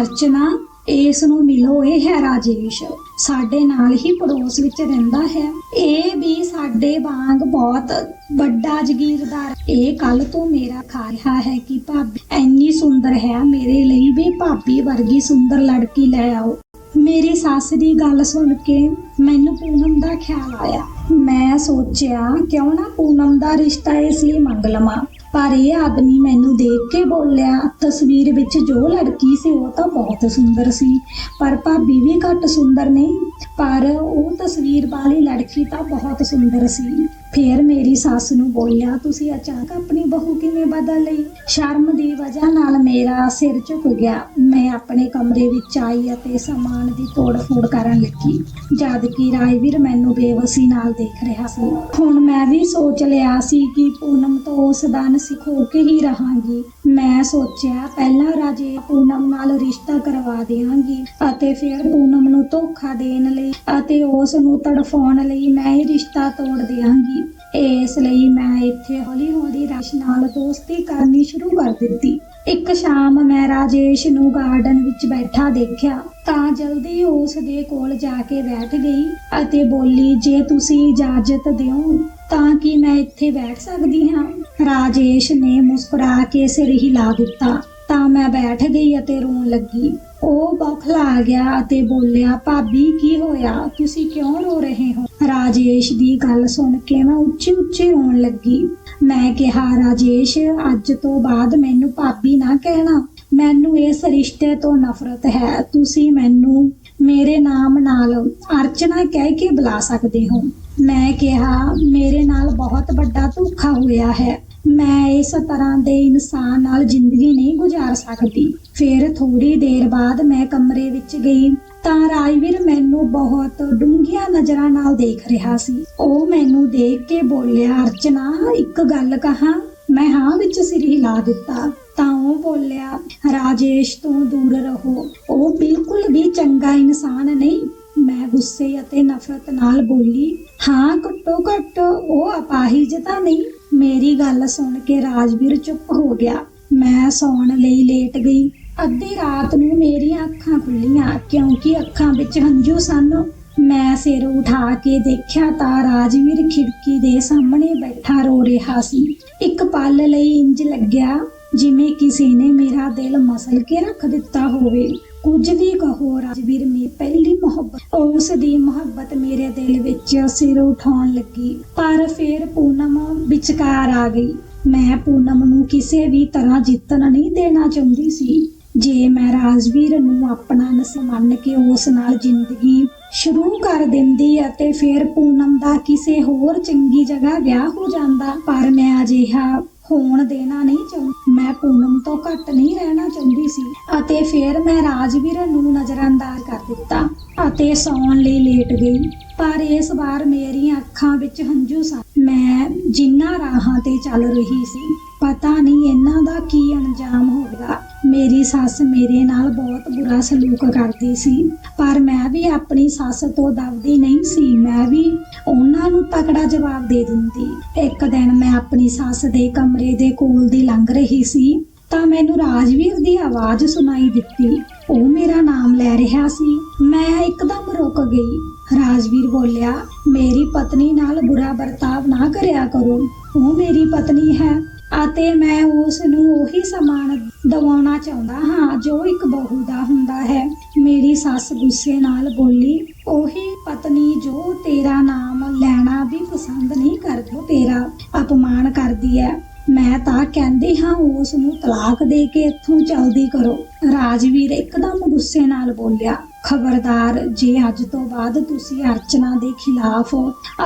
ਅਰਚਨਾ, ਇਸ ਨੂੰ ਮਿਲੋ, ਇਹ ਹੈ ਰਾਜੇਸ਼। ਸਾਡੇ ਨਾਲ ਹੀ ਪੜੋਸ ਵਿੱਚ ਰਹਿੰਦਾ ਹੈ। ਇਹ ਵੀ ਸਾਡੇ ਵਾਂਗ ਬਹੁਤ ਵੱਡਾ ਜਗੀਰਦਾਰ ਇਹ ਕੱਲ ਤੋਂ ਮੇਰਾ ਖਾ ਰਿਹਾ ਹੈ ਕਿ ਭਾਬੀ ਐਨੀ ਸੁੰਦਰ ਹੈ। ਮੇਰੇ ਲਈ ਵੀ ਭਾਬੀ ਵਰਗੀ ਸੁੰਦਰ ਲੜਕੀ ਲੈ ਆਓ। ਮੇਰੀ ਸੱਸ ਦੀ ਗੱਲ ਸੁਣ ਕੇ ਮੈਨੂੰ ਪੂਨਮ ਦਾ ਖਿਆਲ ਆਇਆ। ਮੈਂ ਸੋਚਿਆ, ਕਿਉਂ ਨਾ ਪੂਨਮ ਦਾ ਰਿਸ਼ਤਾ ਇਸ ਲਈ ਮੰਗ ਲਵਾਂ। ਪਰ ਇਹ ਆਦਮੀ ਮੈਨੂੰ ਦੇਖ ਕੇ ਬੋਲਿਆ, ਤਸਵੀਰ ਵਿੱਚ ਜੋ ਲੜਕੀ ਸੀ, ਉਹ ਤਾਂ ਬਹੁਤ ਸੁੰਦਰ ਸੀ। ਪਰ ਭਾਬੀ ਵੀ ਘੱਟ ਸੁੰਦਰ ਨਹੀਂ, ਪਰ ਉਹ ਤਸਵੀਰ ਵਾਲੀ ਲੜਕੀ ਤਾਂ ਬਹੁਤ ਸੁੰਦਰ ਸੀ। ਫਿਰ ਮੇਰੀ ਸੱਸ ਨੂੰ ਬੋਲਿਆ, ਤੁਸੀਂ ਅਚਾਨਕ ਆਪਣੀ ਬਹੂ ਕਿਵੇਂ ਬਦਲ ਲਈ? ਸ਼ਰਮ ਦੀ ਵਜ੍ਹਾ ਨਾਲ ਮੇਰਾ ਸਿਰ ਝੁਕ ਗਿਆ। ਮੈਂ ਆਪਣੇ ਕਮਰੇ ਵਿੱਚ ਆਈ ਅਤੇ ਸਮਾਨ ਦੀ ਤੋੜ-ਫੋੜ ਕਰਨ ਲੱਗੀ। ਜਦ ਕਿ ਰਾਜਵੀਰ ਮੈਨੂੰ ਬੇਵਸੀ ਨਾਲ ਦੇਖ ਰਿਹਾ ਸੀ। ਹੁਣ ਮੈਂ ਵੀ ਸੋਚ ਲਿਆ ਸੀ ਕਿ ਪੂਨਮ ਤੋਂ ਉਸ ਦਾ ਨਸੀਬ ਹੋ ਕੇ ਹੀ ਰਹਾਂਗੀ। ਮੈਂ ਸੋਚਿਆ, ਪਹਿਲਾਂ ਰਾਜੇ ਪੂਨਮ ਨਾਲ ਰਿਸ਼ਤਾ ਕਰਵਾ ਦਿਆਂਗੀ ਅਤੇ ਫਿਰ ਪੂਨਮ ਨੂੰ ਧੋਖਾ ਦੇਣ ਲਈ ਅਤੇ ਉਸ ਨੂੰ ਤੜਫਾਉਣ ਲਈ ਮੈਂ ਇਹ ਰਿਸ਼ਤਾ ਤੋੜ ਦਿਆਂਗੀ। ਇਸ ਲਈ ਮੈਂ ਇੱਥੇ ਹੌਲੀ-ਹੌਲੀ ਰਸ਼ ਨਾਲ ਦੋਸਤੀ ਕਰਨੀ ਸ਼ੁਰੂ ਕਰ ਦਿੱਤੀ। ਇੱਕ ਸ਼ਾਮ ਮੈਂ ਰਾਜੇਸ਼ ਨੂੰ ਗਾਰਡਨ ਵਿੱਚ ਬੈਠਾ ਦੇਖਿਆ, ਤਾਂ ਜਲਦੀ ਉਸ ਦੇ ਕੋਲ ਜਾ ਕੇ ਬੈਠ ਗਈ ਅਤੇ ਬੋਲੀ, ਜੇ ਤੁਸੀਂ ਇਜਾਜ਼ਤ ਦਿਓ, ਤਾਂ ਕਿ ਮੈਂ ਇੱਥੇ ਬੈਠ ਸਕਦੀ ਹਾਂ? ਰਾਜੇਸ਼ ਨੇ ਮੁਸਕਰਾ ਕੇ ਸਿਰ ਹਿਲਾ ਦਿੱਤਾ। ਤਾਂ ਮੈਂ ਬੈਠ ਗਈ ਅਤੇ ਰੋਣ ਲੱਗੀ। ਉਹ ਬੌਖਲਾ ਗਿਆ ਅਤੇ ਬੋਲਿਆ, ਭਾਬੀ, ਕੀ ਹੋਇਆ? ਤੁਸੀਂ ਕਿਉਂ ਰੋ ਰਹੇ ਹੋ? ਰਾਜੇਸ਼ ਦੀ ਗੱਲ ਸੁਣ ਕੇ ਮੈਂ ਉੱਚੀ ਉੱਚੀ ਰੋਣ ਲੱਗੀ। ਮੈਂ ਕਿਹਾ, ਰਾਜੇਸ਼, ਅੱਜ ਤੋਂ ਬਾਅਦ ਮੈਨੂੰ ਭਾਬੀ ਨਾ ਕਹਿਣਾ। ਮੈਨੂੰ ਇਸ ਰਿਸ਼ਤੇ ਤੋਂ ਨਫ਼ਰਤ ਹੈ। ਤੁਸੀਂ ਮੈਨੂੰ ਮੇਰੇ ਨਾਮ ਨਾਲ ਅਰਚਨਾ ਕਹਿ ਕੇ ਬੁਲਾ ਸਕਦੇ ਹੋ। ਮੈਂ ਕਿਹਾ, ਮੇਰੇ ਨਾਲ ਬਹੁਤ ਵੱਡਾ ਧੋਖਾ ਹੋਇਆ ਹੈ। ਮੈਂ ਇਸ ਤਰ੍ਹਾਂ ਦੇ ਇਨਸਾਨ ਨਾਲ ਜ਼ਿੰਦਗੀ ਨਹੀਂ ਗੁਜ਼ਾਰ ਸਕਦੀ। ਫਿਰ ਥੋੜੀ ਦੇਰ ਬਾਅਦ ਮੈਂ ਕਮਰੇ ਵਿੱਚ ਗਈ ਤਾਂ ਰਾਜਵੀਰ ਮੈਨੂੰ ਬਹੁਤ ਡੂੰਘੀਆਂ ਨਜ਼ਰਾਂ ਨਾਲ ਦੇਖ ਰਿਹਾ ਸੀ। ਉਹ ਮੈਨੂੰ ਦੇਖ ਕੇ ਬੋਲਿਆ, ਅਰਚਨਾ, ਇੱਕ ਗੱਲ ਕਹਾਂ? ਮੈਂ ਹਾਂ ਵਿੱਚ ਸਿਰ ਹਿਲਾ ਦਿੱਤਾ। ਤਾਂ ਉਹ ਬੋਲਿਆ, ਰਾਜੇਸ਼, ਤੋਂ ਦੂਰ ਰਹੋ। ਉਹ ਬਿਲਕੁਲ ਵੀ ਚੰਗਾ ਇਨਸਾਨ ਨਹੀਂ। ਮੈਂ ਗੁੱਸੇ ਅਤੇ ਨਫ਼ਰਤ ਨਾਲ ਬੋਲੀ, ਹਾਂ, ਘੱਟੋ ਘੱਟ ਉਹ ਅਪਾਹਿਜ ਤਾਂ ਨਹੀਂ। ਮੇਰੀ ਗੱਲ ਸੁਣ ਕੇ ਰਾਜਵੀਰ ਚੁੱਪ ਹੋ ਗਿਆ। ਮੈਂ ਸੌਣ ਲਈ ਲੇਟ ਗਈ। ਅੱਧੀ ਰਾਤ ਨੂੰ ਮੇਰੀਆਂ ਅੱਖਾਂ ਖੁੱਲੀਆਂ ਕਿਉਂਕਿ ਅੱਖਾਂ ਵਿੱਚ ਹੰਝੂ ਸਨ। ਮੈਂ ਸਿਰ ਉਠਾ ਕੇ ਦੇਖਿਆ ਤਾਂ ਰਾਜਵੀਰ ਖਿੜਕੀ ਦੇ ਸਾਹਮਣੇ ਬੈਠਾ ਰੋ ਰਿਹਾ ਸੀ। ਇੱਕ ਪਲ ਲਈ ਇੰਜ ਲੱਗਿਆ, ਜਿਵੇਂ ਕਿਸੇ ਨੇ ਮੇਰਾ ਦਿਲ ਮਸਲ ਕੇ ਰੱਖ ਦਿੱਤਾ ਹੋਵੇ। ਕੁਝ ਵੀ ਕਹੋ ਰਾਜਵੀਰ ਮੇਰੀ ਪਹਿਲੀ ਮੁਹੱਬਤ, ਉਸ ਦੀ ਮੁਹੱਬਤ ਮੇਰੇ ਦਿਲ ਵਿੱਚ ਸਿਰ ਉਠਾਉਣ ਲੱਗੀ। ਪਰ ਫਿਰ ਪੂਨਮ ਵਿਚਕਾਰ ਆ ਗਈ। ਮੈਂ ਪੂਨਮ ਨੂੰ ਕਿਸੇ ਵੀ ਤਰ੍ਹਾਂ ਜਿੱਤਣ ਨਹੀਂ ਦੇਣਾ ਚਾਹੁੰਦੀ ਸੀ। ਜੇ ਮੈਂ ਰਾਜਵੀਰ ਨੂੰ ਆਪਣਾ ਨਸ ਮੰਨ ਕੇ ਉਸ ਨਾਲ ਜ਼ਿੰਦਗੀ ਸ਼ੁਰੂ ਕਰ ਦਿੰਦੀ ਅਤੇ ਫਿਰ ਪੂਨਮ ਦਾ ਕਿਸੇ ਹੋਰ ਚੰਗੀ ਜਗ੍ਹਾ ਵਿਆਹ ਹੋ ਜਾਂਦਾ, ਪਰ ਮੈਂ ਅਜਿਹਾ ਹੋਣ ਦੇਣਾ ਨਹੀਂ ਚਾਹੁੰਦੀ ਮੈਂ ਪੂਨਮ ਤੋਂ ਘੱਟ ਨਹੀਂ ਰਹਿਣਾ ਚਾਹੁੰਦੀ ਸੀ ਅਤੇ ਫਿਰ ਮੈਂ ਰਾਜਵੀਰ ਨੂੰ ਨਜ਼ਰਅੰਦਾਜ਼ ਕਰ ਦਿੱਤਾ ਅਤੇ ਸੌਣ ਲਈ ਲੇਟ ਗਈ। ਪਰ ਇਸ ਵਾਰ ਮੇਰੀਆਂ ਅੱਖਾਂ ਵਿੱਚ ਹੰਝੂ ਸਨ। ਮੈਂ ਜਿੰਨਾ ਰਾਹਾਂ ਤੇ ਚੱਲ ਰਹੀ ਸੀ, ਪਤਾ ਨਹੀਂ ਇਹਨਾਂ ਦਾ ਕੀ ਅੰਜਾਮ ਹੋਵੇਗਾ। ਮੇਰੀ ਸੱਸ ਮੇਰੇ ਨਾਲ ਬਹੁਤ ਬੁਰਾ ਸਲੂਕ ਕਰਦੀ ਸੀ, ਪਰ ਮੈਂ ਵੀ ਆਪਣੀ ਸੱਸ ਤੋਂ ਦਬਦੀ ਨਹੀਂ ਸੀ, ਮੈਂ ਵੀ ਉਹਨਾਂ ਨੂੰ ਤਕੜਾ ਜਵਾਬ ਦੇ ਦਿੰਦੀ। ਇੱਕ ਦਿਨ ਮੈਂ ਆਪਣੀ ਸੱਸ ਦੇ ਕਮਰੇ ਦੇ ਕੋਲ ਦੀ ਲੰਘ ਰਹੀ ਸੀ, ਤਾਂ ਮੈਨੂੰ ਰਾਜਵੀਰ ਦੀ ਆਵਾਜ਼ ਸੁਣਾਈ ਦਿੱਤੀ। ਉਹ ਮੇਰਾ ਨਾਮ ਲੈ ਰਿਹਾ ਸੀ। ਮੈਂ ਇੱਕਦਮ ਰੁਕ ਗਈ। ਰਾਜਵੀਰ ਬੋਲਿਆ, ਮੇਰੀ ਪਤਨੀ ਨਾਲ ਬੁਰਾ ਵਰਤਾਵ ਨਾ ਕਰਿਆ ਕਰੋ। ਉਹ ਮੇਰੀ ਪਤਨੀ ਹੈ। ਅਤੇ ਮੈਂ ਉਸ ਨੂੰ ਉਹੀ ਸਮਾਨ ਦਿਵਾਉਣਾ ਚਾਹੁੰਦਾ ਹਾਂ ਜੋ ਇੱਕ ਬਹੂ ਦਾ ਹੁੰਦਾ ਹੈ। ਮੇਰੀ ਸੱਸ ਗੁੱਸੇ ਨਾਲ ਬੋਲੀ, ਉਹੀ ਪਤਨੀ ਜੋ ਤੇਰਾ ਨਾਮ ਲੈਣਾ ਵੀ ਪਸੰਦ ਨਹੀਂ ਕਰਦੀ ਤੇਰਾ ਅਪਮਾਨ ਕਰਦੀ ਹੈ। ਮੈਂ ਤਾਂ ਕਹਿੰਦੀ ਹਾਂ ਉਸ ਨੂੰ ਤਲਾਕ ਦੇ ਕੇ ਇੱਥੋਂ ਜਲਦੀ ਕਰੋ। ਰਾਜਵੀਰ ਇੱਕਦਮ ਗੁੱਸੇ ਨਾਲ ਬੋਲਿਆ, ਖਬਰਦਾਰ, ਜੇ ਅੱਜ ਤੋਂ ਬਾਅਦ ਤੁਸੀਂ ਅਰਚਨਾ ਦੇ ਖਿਲਾਫ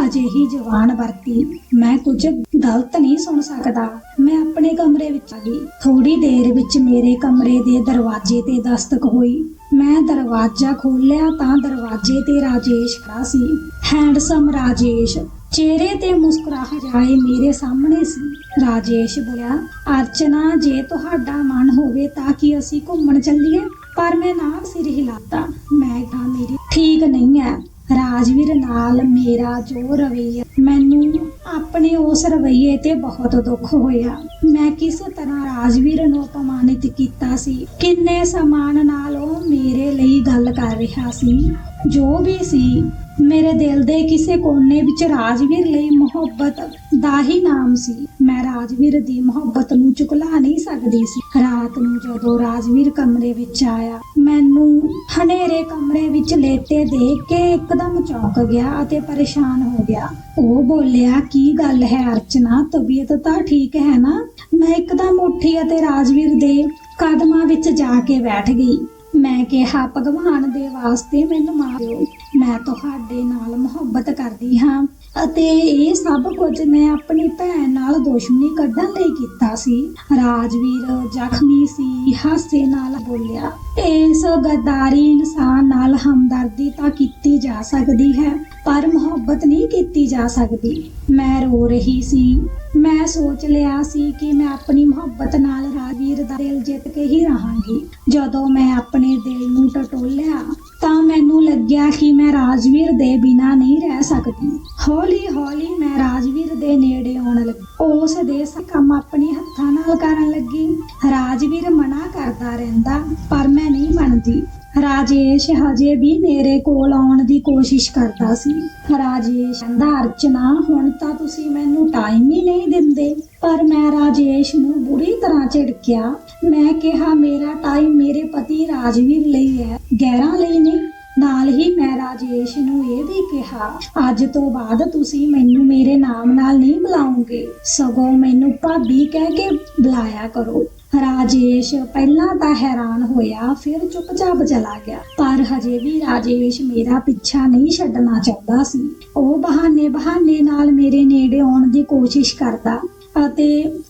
ਅਜਿਹੀ ਜ਼ੁਬਾਨ ਵਰਤੀ, ਮੈਂ ਕੁਝ ਗਲਤ ਨਹੀਂ ਸੁਣ ਸਕਦਾ। ਮੈਂ ਆਪਣੇ ਕਮਰੇ ਵਿੱਚ ਆ ਗਈ। ਥੋੜੀ ਦੇਰ ਵਿੱਚ ਮੇਰੇ ਕਮਰੇ ਦੇ ਦਰਵਾਜ਼ੇ ਤੇ ਦਸਤਕ ਹੋਈ। ਮੈਂ ਦਰਵਾਜ਼ਾ ਖੋਲ੍ਹਿਆ ਤਾਂ ਦਰਵਾਜ਼ੇ ਤੇ ਰਾਜੇਸ਼ ਖੜਾ ਸੀ। ਹੈਂਡਸਮ ਰਾਜੇਸ਼, ਚਿਹਰੇ ਤੇ ਮੁਸਕਰਾਹਟ ਆਏ ਮੇਰੇ ਸਾਹਮਣੇ ਸੀ। ਰਾਜੇਸ਼ ਬੋਲਿਆ, ਅਰਚਨਾ, ਜੇ ਤੁਹਾਡਾ ਮਨ ਹੋਵੇ ਤਾਂ ਕਿ ਅਸੀਂ ਘੁੰਮਣ ਚੱਲੀਏ? ਪਰ ਮੈਂ ਨਾ ਸਿਰ ਹਿਲਾਤਾ। ਮੈਂ ਕਿਹਾ, ਮੇਰੀ ਠੀਕ ਨਹੀਂ ਹੈ। ਰਾਜਵੀਰ ਨਾਲ ਮੇਰਾ ਜੋ ਰਵਈਆ, ਮੈਨੂੰ ਆਪਣੇ ਉਸ ਰਵਈਏ ਤੇ ਬਹੁਤ ਦੁੱਖ ਹੋਇਆ। ਮੈਂ ਕਿਸ ਤਰ੍ਹਾਂ ਰਾਜਵੀਰ ਨੂੰ ਅਪਮਾਨਿਤ ਕੀਤਾ ਸੀ। ਕਿੰਨੇ ਸਮਾਨ ਨਾਲ ਉਹ ਮੇਰੇ ਲਈ ਗੱਲ ਕਰ ਰਿਹਾ ਸੀ। ਜੋ ਵੀ ਸੀ, ਮੇਰੇ ਦਿਲ ਦੇ ਕਿਸੇ ਕੋਨੇ ਵਿੱਚ ਰਾਜਵੀਰ ਲਈ ਮੁਹੱਬਤ ਦਾ ਹੀ ਨਾਮ ਸੀ। ਮੈਂ ਰਾਜਵੀਰ ਦੀ ਮੁਹੱਬਤ ਨੂੰ ਚੁਕਲਾ ਨਹੀਂ ਸਕਦੀ ਸੀ। ਰਾਤ ਨੂੰ ਜਦੋਂ ਰਾਜਵੀਰ ਕਮਰੇ ਵਿੱਚ ਆਇਆ, ਮੈਨੂੰ ਹਨੇਰੇ ਕਮਰੇ ਵਿੱਚ ਲੇਟੇ ਦੇਖ ਕੇ ਇੱਕਦਮ ਚੌਂਕ ਗਿਆ ਅਤੇ ਪਰੇਸ਼ਾਨ ਹੋ ਗਿਆ। ਉਹ ਬੋਲਿਆ, ਕੀ ਗੱਲ ਹੈ ਅਰਚਨਾ? ਤਬੀਅਤ ਤਾਂ ਠੀਕ ਹੈ ਨਾ? ਮੈਂ ਇੱਕਦਮ ਉੱਠੀ ਅਤੇ ਰਾਜਵੀਰ ਦੇ ਕਦਮਾਂ ਵਿੱਚ ਜਾ ਕੇ ਬੈਠ ਗਈ। ਮੈਂ ਕਿਹਾ, ਭਗਵਾਨ ਦੇ ਵਾਸਤੇ ਮੈਨੂੰ ਮਾਰ ਦਿਓ। ਮੈਂ ਤੁਹਾਡੇ ਨਾਲ ਮੁਹੱਬਤ ਕਰਦੀ ਹਾਂ। ਅਤੇ ਇਹ ਸਭ ਕੁਝ ਮੈਂ ਆਪਣੀ ਭੈਣ ਨਾਲ ਦੁਸ਼ਮਣੀ ਕੱਢਣ ਲਈ ਕੀਤਾ ਸੀ। ਰਾਜਵੀਰ ਜ਼ਖਮੀ ਸੀ, ਹਾਸੇ ਨਾਲ ਬੋਲਿਆ, ਇਸ ਗੱਦਾਰੀ ਇਨਸਾਨ ਨਾਲ ਹਮਦਰਦੀ ਤਾਂ ਕੀਤੀ ਜਾ ਸਕਦੀ ਹੈ, ਪਰ ਮੁਹੱਬਤ ਨਹੀਂ ਕੀਤੀ ਜਾ ਸਕਦੀ। ਮੈਂ ਰੋ ਰਹੀ ਸੀ। ਮੈਂ ਸੋਚ ਲਿਆ ਸੀ ਕਿ ਮੈਂ ਆਪਣੀ ਮੁਹੱਬਤ ਨਾਲ ਰਾਜਵੀਰ ਦਾ ਦਿਲ ਜਿੱਤ ਕੇ ਹੀ ਰਹਾਂਗੀ। ਜਦੋਂ ਮੈਂ ਆਪਣੇ ਦਿਲ ਨੂੰ ਟਟੋਲਿਆ ਤਾਂ ਮੈਨੂੰ ਲੱਗਿਆ ਕਿ ਮੈਂ ਰਾਜਵੀਰ ਦੇ ਬਿਨਾ ਨਹੀਂ ਰਹਿ ਸਕਦੀ। ਹੌਲੀ ਹੌਲੀ ਮੈਂ ਰਾਜਵੀਰ ਦੇ ਨੇੜੇ ਆਉਣ ਲੱਗੀ। ਉਸ ਦੇ ਕੰਮ ਆਪਣੇ ਹੱਥਾਂ ਨਾਲ ਕਰਨ ਲੱਗੀ। ਰਾਜਵੀਰ ਮਨਾ ਕਰਦਾ ਰਹਿੰਦਾ, ਪਰ ਮੈਂ ਨਹੀਂ ਮੰਨਦੀ। ਰਾਜੇਸ਼ ਹਜੇ ਵੀ ਮੇਰੇ ਕੋਲ ਆਉਣ ਦੀ ਕੋਸ਼ਿਸ਼ ਕਰਦਾ ਸੀ। ਰਾਜੇਸ਼ ਕਹਿੰਦਾ, ਅਰਚਨਾ, ਹੁਣ ਤਾਂ ਤੁਸੀਂ ਮੈਨੂੰ ਟਾਈਮ ਹੀ ਨਹੀਂ ਦਿੰਦੇ। ਪਰ ਮੈਂ ਰਾਜੇਸ਼ ਨੂੰ ਬੁਰੀ ਤਰ੍ਹਾਂ ਝਿੜਕਿਆ। ਮੈਂ ਕਿਹਾ, ਮੇਰਾ ਟਾਈਮ ਮੇਰੇ ਪਤੀ ਰਾਜਵੀਰ ਲਈ ਹੈ। ਗੈਰਾਂ ਲਈ ਨਹੀਂ। ਨਾਲ ਹੀ ਮੈਂ ਰਾਜੇਸ਼ ਨੂੰ ਇਹ ਵੀ ਕਿਹਾ, ਅੱਜ ਤੋਂ ਬਾਅਦ ਤੁਸੀਂ ਮੈਨੂੰ ਮੇਰੇ ਨਾਮ ਨਾਲ ਨਹੀਂ ਬੁਲਾਉਂਗੇ। ਸਗੋਂ ਮੈਨੂੰ ਭਾਬੀ ਕਹਿ ਕੇ ਬੁਲਾਇਆ ਕਰੋ। ਰਾਜੇਸ਼ ਪਹਿਲਾਂ ਤਾਂ ਹੈਰਾਨ ਹੋਇਆ, ਫਿਰ ਚੁੱਪਚਾਪ ਚਲਾ ਗਿਆ। ਪਰ ਹਜੇ ਵੀ ਰਾਜੇਸ਼ ਮੇਰਾ ਪਿੱਛਾ ਨਹੀਂ ਛੱਡਣਾ ਚਾਹੁੰਦਾ ਸੀ। ਉਹ ਬਹਾਨੇ ਬਹਾਨੇ ਨਾਲ ਮੇਰੇ ਨੇੜੇ ਆਉਣ ਦੀ ਕੋਸ਼ਿਸ਼ ਕਰਦਾ ਅਤੇ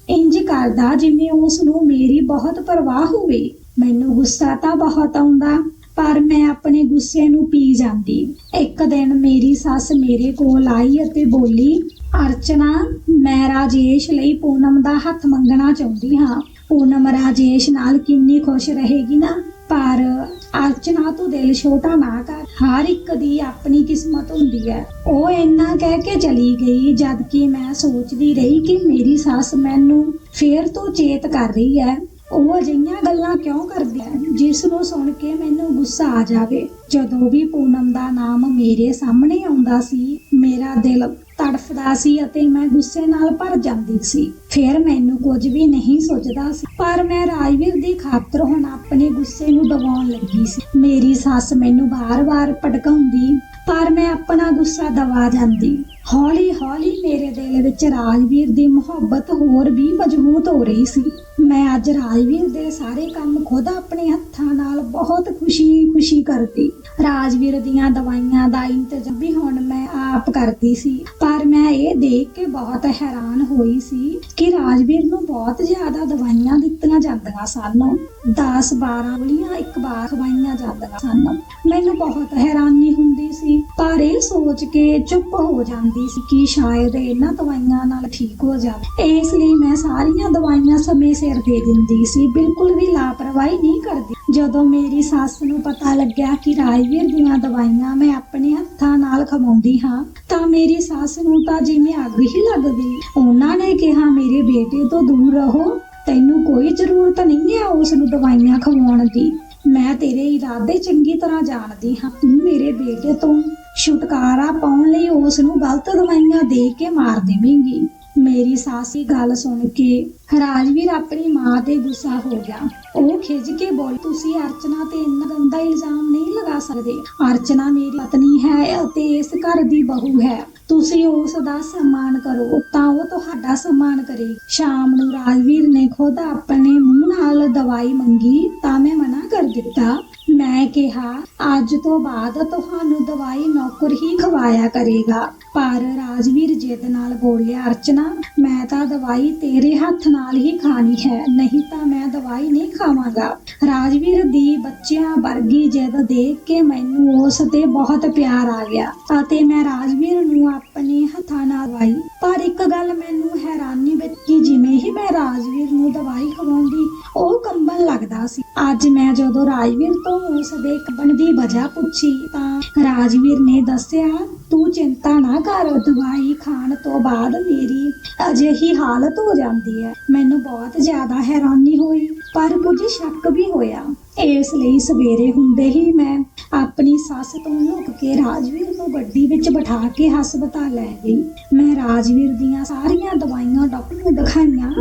ਇੰਜ ਕਰਦਾ ਜਿਵੇਂ ਉਸ ਨੂੰ ਮੇਰੀ ਬਹੁਤ ਪਰਵਾਹ ਹੋਵੇ। ਮੈਨੂੰ ਗੁੱਸਾ ਤਾਂ ਬਹੁਤ ਆਉਂਦਾ, ਪਰ ਮੈਂ ਆਪਣੇ ਗੁੱਸੇ ਨੂੰ ਪੀ ਜਾਂਦੀ। ਇੱਕ ਦਿਨ ਮੇਰੀ ਸੱਸ ਮੇਰੇ ਕੋਲ ਆਈ ਅਤੇ ਬੋਲੀ, ਅਰਚਨਾ, ਮੈਂ ਰਾਜੇਸ਼ ਲਈ ਪੂਨਮ ਦਾ ਹੱਥ ਮੰਗਣਾ ਚਾਹੁੰਦੀ ਹਾਂ। ਪੂਨਮ ਰਾਜੇਸ਼ ਨਾਲ ਕਿੰਨੀ ਖੁਸ਼ ਰਹੇਗੀ ਨਾ? ਪਰ ਅਰਚਨਾ ਤੂੰ ਦਿਲ ਛੋਟਾ ਨਾ ਕਰ। ਹਰ ਇੱਕ ਦੀ ਆਪਣੀ ਕਿਸਮਤ ਹੁੰਦੀ ਹੈ। ਉਹ ਇੰਨਾ ਕਹਿ ਕੇ ਚਲੀ ਗਈ ਜਦ ਕਿ ਮੈਂ ਸੋਚਦੀ ਰਹੀ ਕਿ ਮੇਰੀ ਸੱਸ ਮੈਨੂੰ ਫੇਰ ਤੋਂ ਚੇਤ ਕਰ ਰਹੀ ਹੈ। ਉਹ ਅਜਿਹੀਆਂ ਗੱਲਾਂ ਕਿਉਂ ਕਰਦੀ ਹੈ, ਜਿਸ ਨੂੰ ਸੁਣ ਕੇ ਮੈਨੂੰ ਗੁੱਸਾ ਆ ਜਾਵੇ। ਜਦੋਂ ਵੀ ਪੂਨਮ ਦਾ ਨਾਮ ਮੇਰੇ ਸਾਹਮਣੇ ਆਉਂਦਾ ਸੀ, ਮੇਰਾ ਦਿਲ ਤੜਫਦਾ ਸੀ ਅਤੇ ਮੈਂ ਗੁੱਸੇ ਨਾਲ ਭਰ ਜਾਂਦੀ ਸੀ। ਫਿਰ ਮੈਨੂੰ ਕੁਝ ਵੀ ਨਹੀਂ ਸੋਚਦਾ ਸੀ। ਪਰ ਮੈਂ ਰਾਜਵੀਰ ਦੀ ਖਾਤਰ ਹੁਣ ਆਪਣੇ ਗੁੱਸੇ ਨੂੰ ਦਬਾਉਣ ਲੱਗੀ ਸੀ। ਮੇਰੀ ਸੱਸ ਮੈਨੂੰ ਬਾਰ-ਬਾਰ ਭੜਕਾਉਂਦੀ, ਪਰ ਮੈਂ ਆਪਣਾ ਗੁੱਸਾ ਦਬਾ ਜਾਂਦੀ। ਹੌਲੀ-ਹੌਲੀ ਮੇਰੇ ਦਿਲ ਵਿੱਚ ਰਾਜਵੀਰ ਦੀ ਮੁਹੱਬਤ ਹੋਰ ਵੀ ਮਜ਼ਬੂਤ ਹੋ ਰਹੀ ਸੀ। ਮੈਂ ਅੱਜ ਰਾਜਵੀਰ ਦੇ ਸਾਰੇ ਕੰਮ ਖੁਦ ਆਪਣੇ ਹੱਥਾਂ ਨਾਲ ਬਹੁਤ ਖੁਸ਼ੀ-ਖੁਸ਼ੀ ਕਰਦੀ ਰਾਜਵੀਰ ਦੀਆਂ ਦਵਾਈਆਂ ਦਾ ਇੰਤਜ਼ਾਮ ਵੀ ਹੁਣ ਮੈਂ ਆਪ ਕਰਦੀ ਸੀ। ਪਰ ਮੈਂ ਇਹ ਦੇਖ ਕੇ ਬਹੁਤ ਹੈਰਾਨ ਹੋਈ ਸੀ ਕਿ ਰਾਜਵੀਰ ਨੂੰ ਬਹੁਤ ਜ਼ਿਆਦਾ ਦਵਾਈਆਂ ਦਿੱਤੀਆਂ ਜਾਂਦੀਆਂ ਸਨ। 10 12 ਗੋਲੀਆਂ ਇੱਕ ਵਾਰ ਖਵਾਈਆਂ ਜਾਂਦੀਆਂ ਸਨ। ਮੈਨੂੰ ਬਹੁਤ ਹੈਰਾਨੀ ਹੁੰਦੀ ਸੀ, ਪਰ ਇਹ ਸੋਚ ਕੇ ਚੁੱਪ ਹੋ ਜਾਂਦੀ ਸੀ ਕਿ ਸ਼ਾਇਦ ਇਹਨਾਂ ਦਵਾਈਆਂ ਨਾਲ ਠੀਕ ਹੋ ਜਾਵੇ। ਇਸ ਲਈ ਮੈਂ ਸਾਰੀਆਂ ਦਵਾਈਆਂ ਸਮੇਂ ਸਿਰ ਦੇ ਦਿੰਦੀ ਸੀ। ਬਿਲਕੁਲ ਵੀ ਲਾਪਰਵਾਹੀ ਨਹੀਂ ਕਰਦੀ। ਜਦੋਂ ਮੇਰੀ ਸੱਸ ਨੂੰ ਪਤਾ ਲੱਗਿਆ ਕਿ ਰਾਜਵੀਰ ਦੀਆਂ ਦਵਾਈਆਂ ਮੈਂ ਆਪਣੇ ਹੱਥਾਂ ਨਾਲ ਖਵਾਉਂਦੀ ਹਾਂ, ਤਾਂ ਮੇਰੀ ਸੱਸ ਨੂੰ ਤਾਂ ਜਿਵੇਂ ਅੱਗ ਹੀ ਲੱਗ ਗਈ ਉਹਨਾਂ ਨੇ ਕਿਹਾ, ਮੇਰੇ ਬੇਟੇ ਤੋਂ ਦੂਰ ਰਹੋ। ਤੈਨੂੰ ਕੋਈ ਜ਼ਰੂਰਤ ਨਹੀਂ ਹੈ ਉਸ ਨੂੰ ਦਵਾਈਆਂ ਖਵਾਉਣ ਦੀ। ਮੈਂ ਤੇਰੇ ਇਰਾਦੇ ਚੰਗੀ ਤਰ੍ਹਾਂ ਜਾਣਦੀ ਹਾਂ। ਤੂੰ ਮੇਰੇ ਬੇਟੇ ਤੋਂ ਛੁਟਕਾਰਾ ਪਾਉਣ ਲਈ ਉਸ ਨੂੰ ਗਲਤ ਦਵਾਈਆਂ ਦੇ ਕੇ ਮਾਰ ਦੇਵੇਂਗੀ। ਮੇਰੀ ਸਾਸੀ ਗੱਲ ਸੁਣ ਕੇ ਰਾਜਵੀਰ ਆਪਣੀ ਮਾਂ ਤੇ ਗੁੱਸਾ ਹੋ ਗਿਆ। ਉਹ ਖਿੱਚ ਕੇ ਬੋਲ, ਤੁਸੀਂ ਅਰਚਨਾ ਤੇ ਇੰਨਾ ਗੰਦਾ ਇਲਜ਼ਾਮ ਨਹੀਂ ਲਗਾ ਸਕਦੇ। ਅਰਚਨਾ ਮੇਰੀ ਪਤਨੀ ਹੈ ਅਤੇ ਇਸ ਘਰ ਦੀ ਬਹੂ ਹੈ। ਤੁਸੀਂ ਉਸ ਦਾ ਸਨਮਾਨ ਕਰੋ, ਤਾਂ ਉਹ ਤੁਹਾਡਾ ਸਨਮਾਨ ਕਰੇਗੀ ਸ਼ਾਮ ਨੂੰ ਰਾਜਵੀਰ ਨੇ ਖੁਦ ਆਪਣੇ ਮੂੰਹ ਨਾਲ ਦਵਾਈ ਮੰਗੀ, ਤਾਂ ਮੈਂ ਮਨਾ ਕਰ ਦਿੱਤਾ। ਮੈਂ ਕਿਹਾ, ਅੱਜ ਤੋਂ ਬਾਅਦ ਤੁਹਾਨੂੰ ਦਵਾਈ ਨੌਕਰ ਹੀ ਖਵਾਇਆ ਕਰੇਗਾ। ਪਰ ਰਾਜਵੀਰ ਜਿੱਦ ਨਾਲ ਬੋਲਿਆ, ਅਰਚਨਾ, ਮੈਂ ਤਾਂ ਦਵਾਈ ਤੇਰੇ ਹੱਥ ਨਾਲ ਹੀ ਖਾਣੀ ਹੈ, ਨਹੀਂ ਤਾਂ ਮੈਂ ਦਵਾਈ ਨਹੀਂ ਖਾਵਾਂਗਾ। ਰਾਜਵੀਰ ਦੀ ਬੱਚਿਆਂ ਵਰਗੀ ਜਿੱਦ ਦੇਖ ਕੇ ਮੈਨੂੰ ਉਸ ਤੇ ਬਹੁਤ ਪਿਆਰ ਆ ਗਿਆ ਅਤੇ ਮੈਂ ਰਾਜਵੀਰ ਨੂੰ ਆਪਣੇ ਹੱਥਾਂ ਨਾਲ ਦਵਾਈ। ਪਰ ਇੱਕ ਗੱਲ ਮੈਨੂੰ ਹੈਰਾਨੀ ਵਿੱਚ ਕਿ ਜਿਵੇਂ ਹੀ ਮੈਂ ਰਾਜਵੀਰ ਨੂੰ ਦਵਾਈ ਖਵਾਉਂਦੀ ਅੱਜ ਮੈਂ ਜਦੋਂ ਰਾਜਵੀਰ ਤੋਂ ਉਸ ਦੇ ਕੰਬਣ ਵਜ੍ਹਾ ਪੁੱਛੀ ਤਾਂ ਰਾਜਵੀਰ ਨੇ ਦੱਸਿਆ, ਤੂੰ ਚਿੰਤਾ ਨਾ ਕਰ, ਦਵਾਈ ਖਾਣ ਤੋਂ ਬਾਅਦ ਮੇਰੀ ਅਜਿਹੀ ਹਾਲਤ ਹੋ ਜਾਂਦੀ ਹੈ। ਮੈਨੂੰ ਬਹੁਤ ਜ਼ਿਆਦਾ ਹੈਰਾਨੀ ਹੋਈ, ਪਰ ਕੁਝ ਸ਼ੱਕ ਵੀ ਹੋਇਆ। ਇਸ ਲਈ ਸਵੇਰੇ ਹੁੰਦੇ ਹੀ ਮੈਂ ਆਪਣੀ ਸੱਸ ਤੋਂ ਲੁਕ ਕੇ ਰਾਜਵੀਰ ਨੂੰ ਗੱਡੀ ਵਿੱਚ ਬਿਠਾ ਕੇ ਹਸਪਤਾਲ ਲੈ ਗਈ। ਮੈਂ ਰਾਜਵੀਰ ਦੀਆਂ ਸਾਰੀਆਂ ਦਵਾਈਆਂ ਡਾਕਟਰ ਨੂੰ ਦਿਖਾਈਆਂ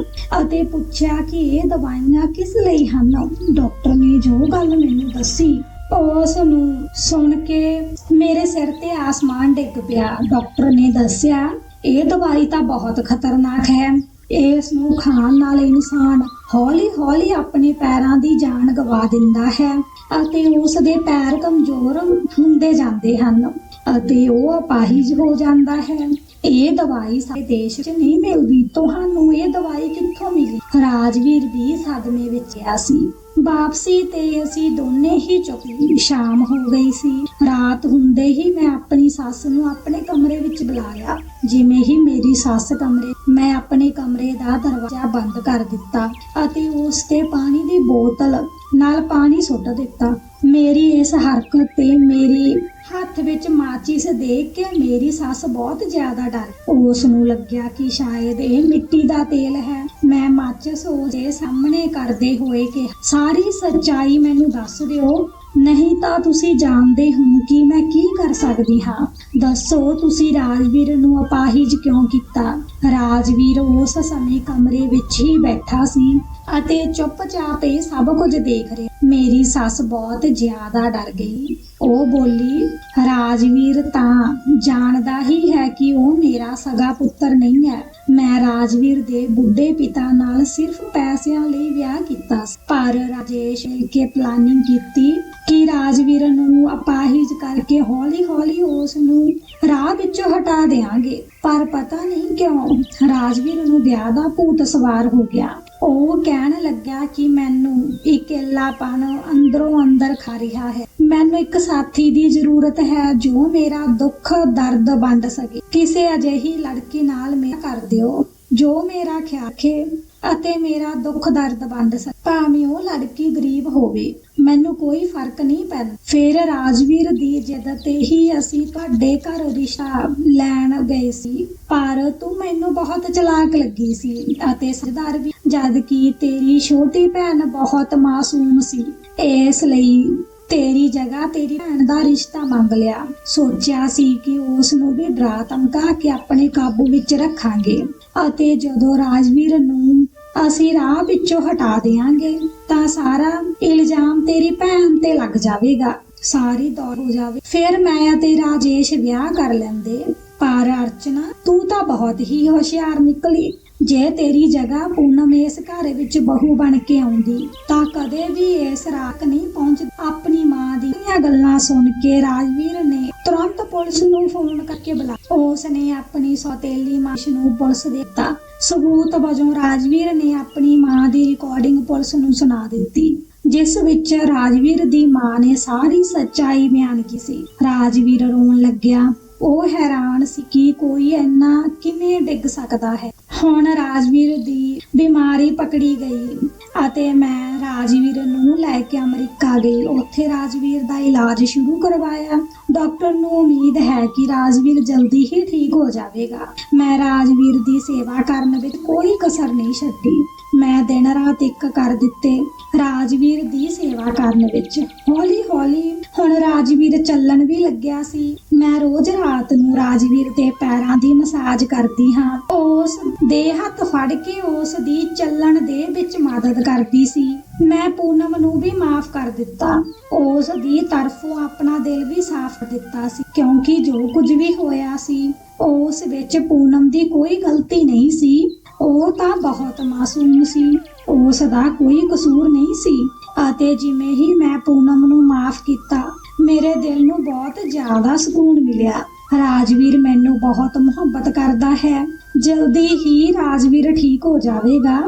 ਅਤੇ ਪੁੱਛਿਆ ਕਿ ਇਹ ਦਵਾਈਆਂ ਕਿਸ ਲਈ ਹਨ? ਡਾਕਟਰ ਨੇ ਜੋ ਗੱਲ ਮੈਨੂੰ ਦੱਸੀ ਉਸ ਨੂੰ ਸੁਣ ਕੇ ਮੇਰੇ ਸਿਰ ਤੇ ਆਸਮਾਨ ਡਿੱਗ ਪਿਆ। ਡਾਕਟਰ ਨੇ ਦੱਸਿਆ, ਇਹ ਦਵਾਈ ਤਾਂ ਬਹੁਤ ਖਤਰਨਾਕ ਹੈ। ਇਸ ਨੂੰ ਖਾਣ ਨਾਲ ਇਨਸਾਨ ਹੌਲੀ-ਹੌਲੀ ਆਪਣੇ ਪੈਰਾਂ ਦੀ ਜਾਨ ਗਵਾ ਦਿੰਦਾ ਹੈ। ਅਤੇ ਉਸ ਦੇ ਪੈਰ ਕਮਜ਼ੋਰ ਹੁੰਦੇ ਜਾਂਦੇ ਹਨ ਅਤੇ ਉਹ ਅਪਾਹਿਜ ਹੋ ਜਾਂਦਾ ਹੈ। ਇਹ ਦਵਾਈ ਸਾਡੇ ਦੇਸ਼ 'ਚ ਨਹੀਂ ਮਿਲਦੀ। ਤੁਹਾਨੂੰ ਇਹ ਦਵਾਈ ਕਿੱਥੋਂ ਮਿਲੀ? ਰਾਜਵੀਰ ਵੀ ਸਦਮੇ ਵਿੱਚ ਗਿਆ ਸੀ। ਵਾਪਸੀ ਤੇ ਅਸੀਂ ਦੋਨੇ ਹੀ ਚੁੱਪ ਸ਼ਾਮ ਹੋ ਗਈ ਸੀ। ਰਾਤ ਹੁੰਦੇ ਹੀ ਮੈਂ ਆਪਣੀ ਸੱਸ ਨੂੰ ਆਪਣੇ ਕਮਰੇ ਵਿੱਚ ਬੁਲਾਇਆ। ਜਿਵੇਂ ਹੀ ਮੇਰੀ ਸੱਸ ਕਮਰੇ, ਮੈਂ ਆਪਣੇ ਕਮਰੇ ਦਾ ਦਰਵਾਜ਼ਾ ਬੰਦ ਕਰ ਦਿੱਤਾ ਅਤੇ ਉਸ ਤੇ ਪਾਣੀ ਦੀ ਬੋਤਲ ਨਾਲ ਪਾਣੀ ਸੁੱਟ ਦਿੱਤਾ। ਮੇਰੀ ਇਸ ਹਰਕਤ ਤੇ ਮੇਰੀ ਹੱਥ ਵਿੱਚ ਮਾਚਿਸ ਦੇਖ ਕੇ ਮੇਰੀ ਸੱਸ ਬਹੁਤ ਜ਼ਿਆਦਾ ਡਰ। ਉਸ ਨੂੰ ਲੱਗਿਆ ਕਿ ਸ਼ਾਇਦ ਇਹ ਮਿੱਟੀ ਦਾ ਤੇਲ ਹੈ। ਮੈਂ ਮਾਚਿਸ ਉਹਦੇ ਸਾਹਮਣੇ ਕਰਦੇ ਹੋਏ ਕਿ ਸਾਰੀ ਸੱਚਾਈ ਮੈਨੂੰ ਦੱਸ ਦਿਓ। ਨਹੀਂ ਤਾਂ ਤੁਸੀਂ ਜਾਣਦੇ ਹੋ ਕਿ ਮੈਂ ਕੀ ਕਰ ਸਕਦੀ ਹਾਂ। ਦੱਸੋ, ਤੁਸੀਂ ਰਾਜਵੀਰ ਨੂੰ ਅਪਾਹਿਜ ਕਿਉਂ ਕੀਤਾ? ਰਾਜਵੀਰ ਉਸ ਸਮੇਂ ਕਮਰੇ ਵਿੱਚ ਹੀ ਬੈਠਾ ਸੀ ਅਤੇ ਚੁੱਪਚਾਪ ਇਹ ਸਭ ਕੁਝ ਦੇਖ ਰਿਹਾ। ਮੇਰੀ ਸੱਸ ਬਹੁਤ ਜ਼ਿਆਦਾ ਡਰ ਗਈ। ਉਹ ਬੋਲੀ, ਰਾਜਵੀਰ ਤਾਂ ਜਾਣਦਾ ਹੀ ਹੈ ਕਿ ਉਹ ਮੇਰਾ ਸਗਾ ਪੁੱਤਰ ਨਹੀਂ ਹੈ। ਮੈਂ ਰਾਜਵੀਰ ਦੇ ਬੁੱਢੇ ਪਿਤਾ ਨਾਲ ਸਿਰਫ ਪੈਸਿਆਂ ਲਈ ਵਿਆਹ ਕੀਤਾ ਪਰ ਰਾਜੇਸ਼ ਮਿਲ ਕੇ ਪਲਾਨਿੰਗ ਕੀਤੀ ਕਿ ਰਾਜਵੀਰ ਨੂੰ ਅਪਾਹਿਜ ਕਰਕੇ ਹੌਲੀ-ਹੌਲੀ ਉਸ ਨੂੰ ਰਾਹ ਵਿੱਚੋਂ ਹਟਾ ਦੇਾਂਗੇ ਪਰ ਪਤਾ ਨਹੀਂ ਕਿਉਂ ਰਾਜਵੀਰ ਨੂੰ ਵਿਆਹ ਦਾ ਭੂਤ ਸਵਾਰ ਹੋ ਗਿਆ। ਉਹ ਕਹਿਣ ਲੱਗਾ ਕਿ ਮੈਨੂੰ ਇਕੱਲਾਪਨ ਅੰਦਰੋਂ ਅੰਦਰ ਖਾ ਰਿਹਾ ਹੈ। ਮੈਨੂੰ ਇੱਕ ਸਾਥੀ ਦੀ ਜ਼ਰੂਰਤ ਹੈ ਜੋ ਮੇਰਾ ਦੁੱਖ, ਦਰਦ ਵੰਡ ਸਕੇ। ਕਿਸੇ ਅਜਿਹੀ ਲੜਕੀ ਨਾਲ ਮੇਰਾ ਕਰ ਦਿਓ। ਜੋ ਮੇਰਾ ਖਿਆਲ ਰੱਖੇ ਅਤੇ ਮੇਰਾ ਦੁੱਖ ਦਰਦ ਵੰਡ ਸਕੇ ਭਾਵੇਂ ਉਹ ਲੜਕੀ ਗਰੀਬ ਹੋਵੇ, ਮੈਨੂੰ ਕੋਈ ਫ਼ਰਕ ਨਹੀਂ ਪੈਂਦਾ। ਫਿਰ ਰਾਜਵੀਰ ਦੀ ਜਿੱਦ ਤੇ ਹੀ ਅਸੀਂ ਤੁਹਾਡੇ ਘਰ ਰਿਸ਼ਤਾ ਲੈਣ ਗਏ ਸੀ। ਪਰ ਤੂੰ ਮੈਨੂੰ ਬਹੁਤ ਚਲਾਕ ਲੱਗੀ ਸੀ ਅਤੇ ਸਰਦਾਰ ਵੀ ਜਦ ਕਿ ਤੇਰੀ ਛੋਟੀ ਭੈਣ ਬਹੁਤ ਮਾਸੂਮ ਸੀ, ਇਸ ਲਈ ਤੇਰੀ ਜਗ੍ਹਾ, ਤੇਰੀ ਭੈਣ ਦਾ ਰਿਸ਼ਤਾ ਮੰਗ ਲਿਆ। ਸੋਚਿਆ ਸੀ ਕਿ ਉਸ ਨੂੰ ਵੀ ਡਰਾ ਧਮਕਾ ਕੇ ਆਪਣੇ ਕਾਬੂ ਵਿੱਚ ਰੱਖਾਂਗੇ। ਅਤੇ ਜਦੋਂ ਰਾਜਵੀਰ ਨੂੰ ਅਸੀਂ ਰਾਹ ਵਿੱਚੋਂ ਹਟਾ ਦੇਵਾਂਗੇ ਤਾਂ ਸਾਰਾ ਇਲਜ਼ਾਮ ਤੇਰੀ ਭੈਣ ਤੇ ਲੱਗ ਜਾਵੇਗਾ। ਸਾਰੀ ਦੌਰ ਹੋ ਜਾਵੇ। ਫਿਰ ਮੈਂ ਅਤੇ ਰਾਜੇਸ਼ ਵਿਆਹ ਕਰ ਲੈਂਦੇ। ਪਰ ਅਰਚਨਾ, ਤੂੰ ਤਾਂ ਬਹੁਤ ਹੀ ਹੁਸ਼ਿਆਰ ਨਿਕਲੀ। ਜੇ ਤੇਰੀ ਜਗ੍ਹਾ ਪੂਨਮ ਇਸ ਘਰ ਵਿੱਚ ਬਹੂ ਬਣ ਕੇ ਆਉਂਦੀ, ਤਾਂ ਕਦੇ ਵੀ ਇਸ ਰਾਕ ਨਹੀਂ ਪਹੁੰਚ ਆਪਣੀ ਮਾਂ ਦੀਆਂ ਗੱਲਾਂ ਸੁਣ ਕੇ ਰਾਜਵੀਰ ਨੇ ਤੁਰੰਤ ਪੁਲਿਸ ਨੂੰ ਫੋਨ ਕਰਕੇ ਬੁਲਾਇਆ ਉਸ ਨੇ ਆਪਣੀ ਸੌਤੇਲੀ ਮਾਂ ਨੂੰ ਪੁਲਿਸ ਦੇ ਦਿੱਤਾ। ਸਬੂਤ ਵਜੋਂ ਰਾਜਵੀਰ ਨੇ ਆਪਣੀ ਮਾਂ ਦੀ ਰਿਕਾਰਡਿੰਗ ਪੁਲਿਸ ਨੂੰ ਸੁਣਾ ਦਿੱਤੀ, ਜਿਸ ਵਿੱਚ ਰਾਜਵੀਰ ਦੀ ਮਾਂ ਨੇ ਸਾਰੀ ਸੱਚਾਈ ਬਿਆਨ ਕੀਤੀ। ਸੀ ਰਾਜਵੀਰ ਰੋਣ ਲੱਗਿਆ। ਉਹ ਹੈਰਾਨ ਸੀ ਕਿ ਕੋਈ ਇੰਨਾ ਕਿਵੇਂ ਡਿੱਗ ਸਕਦਾ ਹੈ। ਹੁਣ ਰਾਜਵੀਰ ਦੀ ਬਿਮਾਰੀ ਪਕੜੀ ਗਈ ਅਤੇ ਮੈਂ ਰਾਜਵੀਰ ਨੂੰ ਲੈ ਕੇ ਅਮਰੀਕਾ ਗਈ। ਉੱਥੇ ਰਾਜਵੀਰ ਦਾ ਇਲਾਜ ਸ਼ੁਰੂ ਕਰਵਾਇਆ। ਡਾਕਟਰ ਨੂੰ ਉਮੀਦ ਹੈ ਕਿ ਰਾਜਵੀਰ ਜਲਦੀ ਹੀ ਠੀਕ ਹੋ ਜਾਵੇਗਾ। ਮੈਂ ਰਾਜਵੀਰ ਦੀ ਸੇਵਾ ਕਰਨ ਵਿੱਚ ਕੋਈ ਕਸਰ ਨਹੀਂ ਛੱਡੀ। ਮੈਂ ਦਿਨ ਰਾਤ ਇੱਕ ਕਰ ਦਿੱਤੇ। ਰਾਜਵੀਰ ਦੀ ਸੇਵਾ ਕਰਨ ਵਿੱਚ ਹੌਲੀ ਹੌਲੀ ਹੁਣ ਰਾਜਵੀਰ ਚੱਲਣ ਵੀ ਲੱਗਿਆ ਸੀ। ਮੈਂ ਰੋਜ਼ ਰਾਤ ਨੂੰ ਰਾਜਵੀਰ ਦੇ ਪੈਰਾਂ ਦੀ ਮਸਾਜ ਕਰਦੀ ਹਾਂ। ਉਸ ਦੇ ਹੱਥ ਫੜ ਕੇ ਉਸ ਦੀ ਚੱਲਣ ਦੇ ਵਿੱਚ ਮਦਦ ਕਰਦੀ ਸੀ। ਮੈਂ ਪੂਨਮ ਨੂੰ ਵੀ ਮਾਫ ਕਰ ਦਿੱਤਾ। ਉਸ ਦੀ ਤਰਫੋਂ ਆਪਣਾ ਦਿਲ ਵੀ ਸਾਫ਼ ਕਰ ਦਿੱਤਾ ਸੀ, ਕਿਉਂਕਿ ਜੋ ਕੁਝ ਵੀ ਹੋਇਆ ਸੀ, ਉਸ ਵਿੱਚ ਪੂਨਮ ਦੀ ਕੋਈ ਗਲਤੀ ਨਹੀਂ ਸੀ। ਉਹ ਤਾਂ ਬਹੁਤ ਮਾਸੂਮ ਸੀ। ਉਸ ਦਾ ਕੋਈ ਕਸੂਰ ਨਹੀਂ ਸੀ। ਅਤੇ ਜਿਵੇਂ ਹੀ ਮੈਂ ਪੂਨਮ ਨੂੰ ਮਾਫ ਕੀਤਾ, ਮੇਰੇ ਦਿਲ ਨੂੰ ਬਹੁਤ ਜ਼ਿਆਦਾ ਸਕੂਨ ਮਿਲਿਆ। ਰਾਜਵੀਰ ਮੈਨੂੰ ਬਹੁਤ ਮੁਹੱਬਤ ਕਰਦਾ ਹੈ। ਜਲਦੀ ਹੀ ਰਾਜਵੀਰ ਠੀਕ ਹੋ ਜਾਵੇਗਾ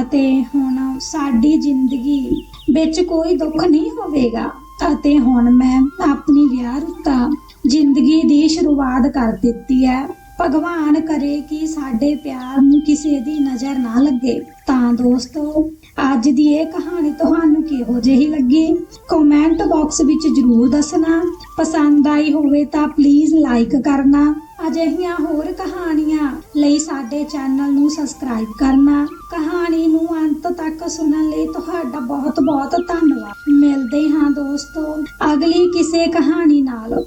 ਅਤੇ ਹੁਣ ਸਾਡੀ ਜ਼ਿੰਦਗੀ ਵਿੱਚ ਕੋਈ ਦੁੱਖ ਨਹੀਂ ਹੋਵੇਗਾ। ਅਤੇ ਹੁਣ ਮੈਂ ਆਪਣੀ ਵਿਆਹ ਰੁੱਤਾ ਜ਼ਿੰਦਗੀ ਦੀ ਸ਼ੁਰੂਆਤ ਕਰ ਦਿੱਤੀ ਹੈ। ਭਗਵਾਨ ਕਰੇ ਕਿ ਸਾਡੇ ਪਿਆਰ ਨੂੰ ਕਿਸੇ ਦੀ ਨਜ਼ਰ ਨਾ ਲੱਗੇ। ਤਾਂ ਦੋਸਤੋ, ਅੱਜ ਦੀ ਇਹ ਕਹਾਣੀ ਤੁਹਾਨੂੰ ਕਿਹੋ ਜਿਹੀ ਲੱਗੀ? ਕਮੈਂਟ ਬਾਕਸ ਵਿੱਚ ਜਰੂਰ ਦੱਸਣਾ। ਪਸੰਦ ਆਈ ਹੋਵੇ ਤਾਂ ਪਲੀਜ਼ ਲਾਈਕ ਕਰਨਾ। ਅਜਿਹੀਆਂ ਹੋਰ ਕਹਾਣੀਆਂ ਲਈ ਸਾਡੇ ਚੈਨਲ ਨੂੰ ਸਬਸਕ੍ਰਾਈਬ ਕਰਨਾ। ਕਹਾਣੀ ਨੂੰ ਅੰਤ ਤੱਕ ਸੁਣਨ ਲਈ ਤੁਹਾਡਾ ਬਹੁਤ ਬਹੁਤ ਧੰਨਵਾਦ। ਮਿਲਦੇ ਹਾਂ ਦੋਸਤੋ, ਅਗਲੀ ਕਿਸੇ ਕਹਾਣੀ ਨਾਲ।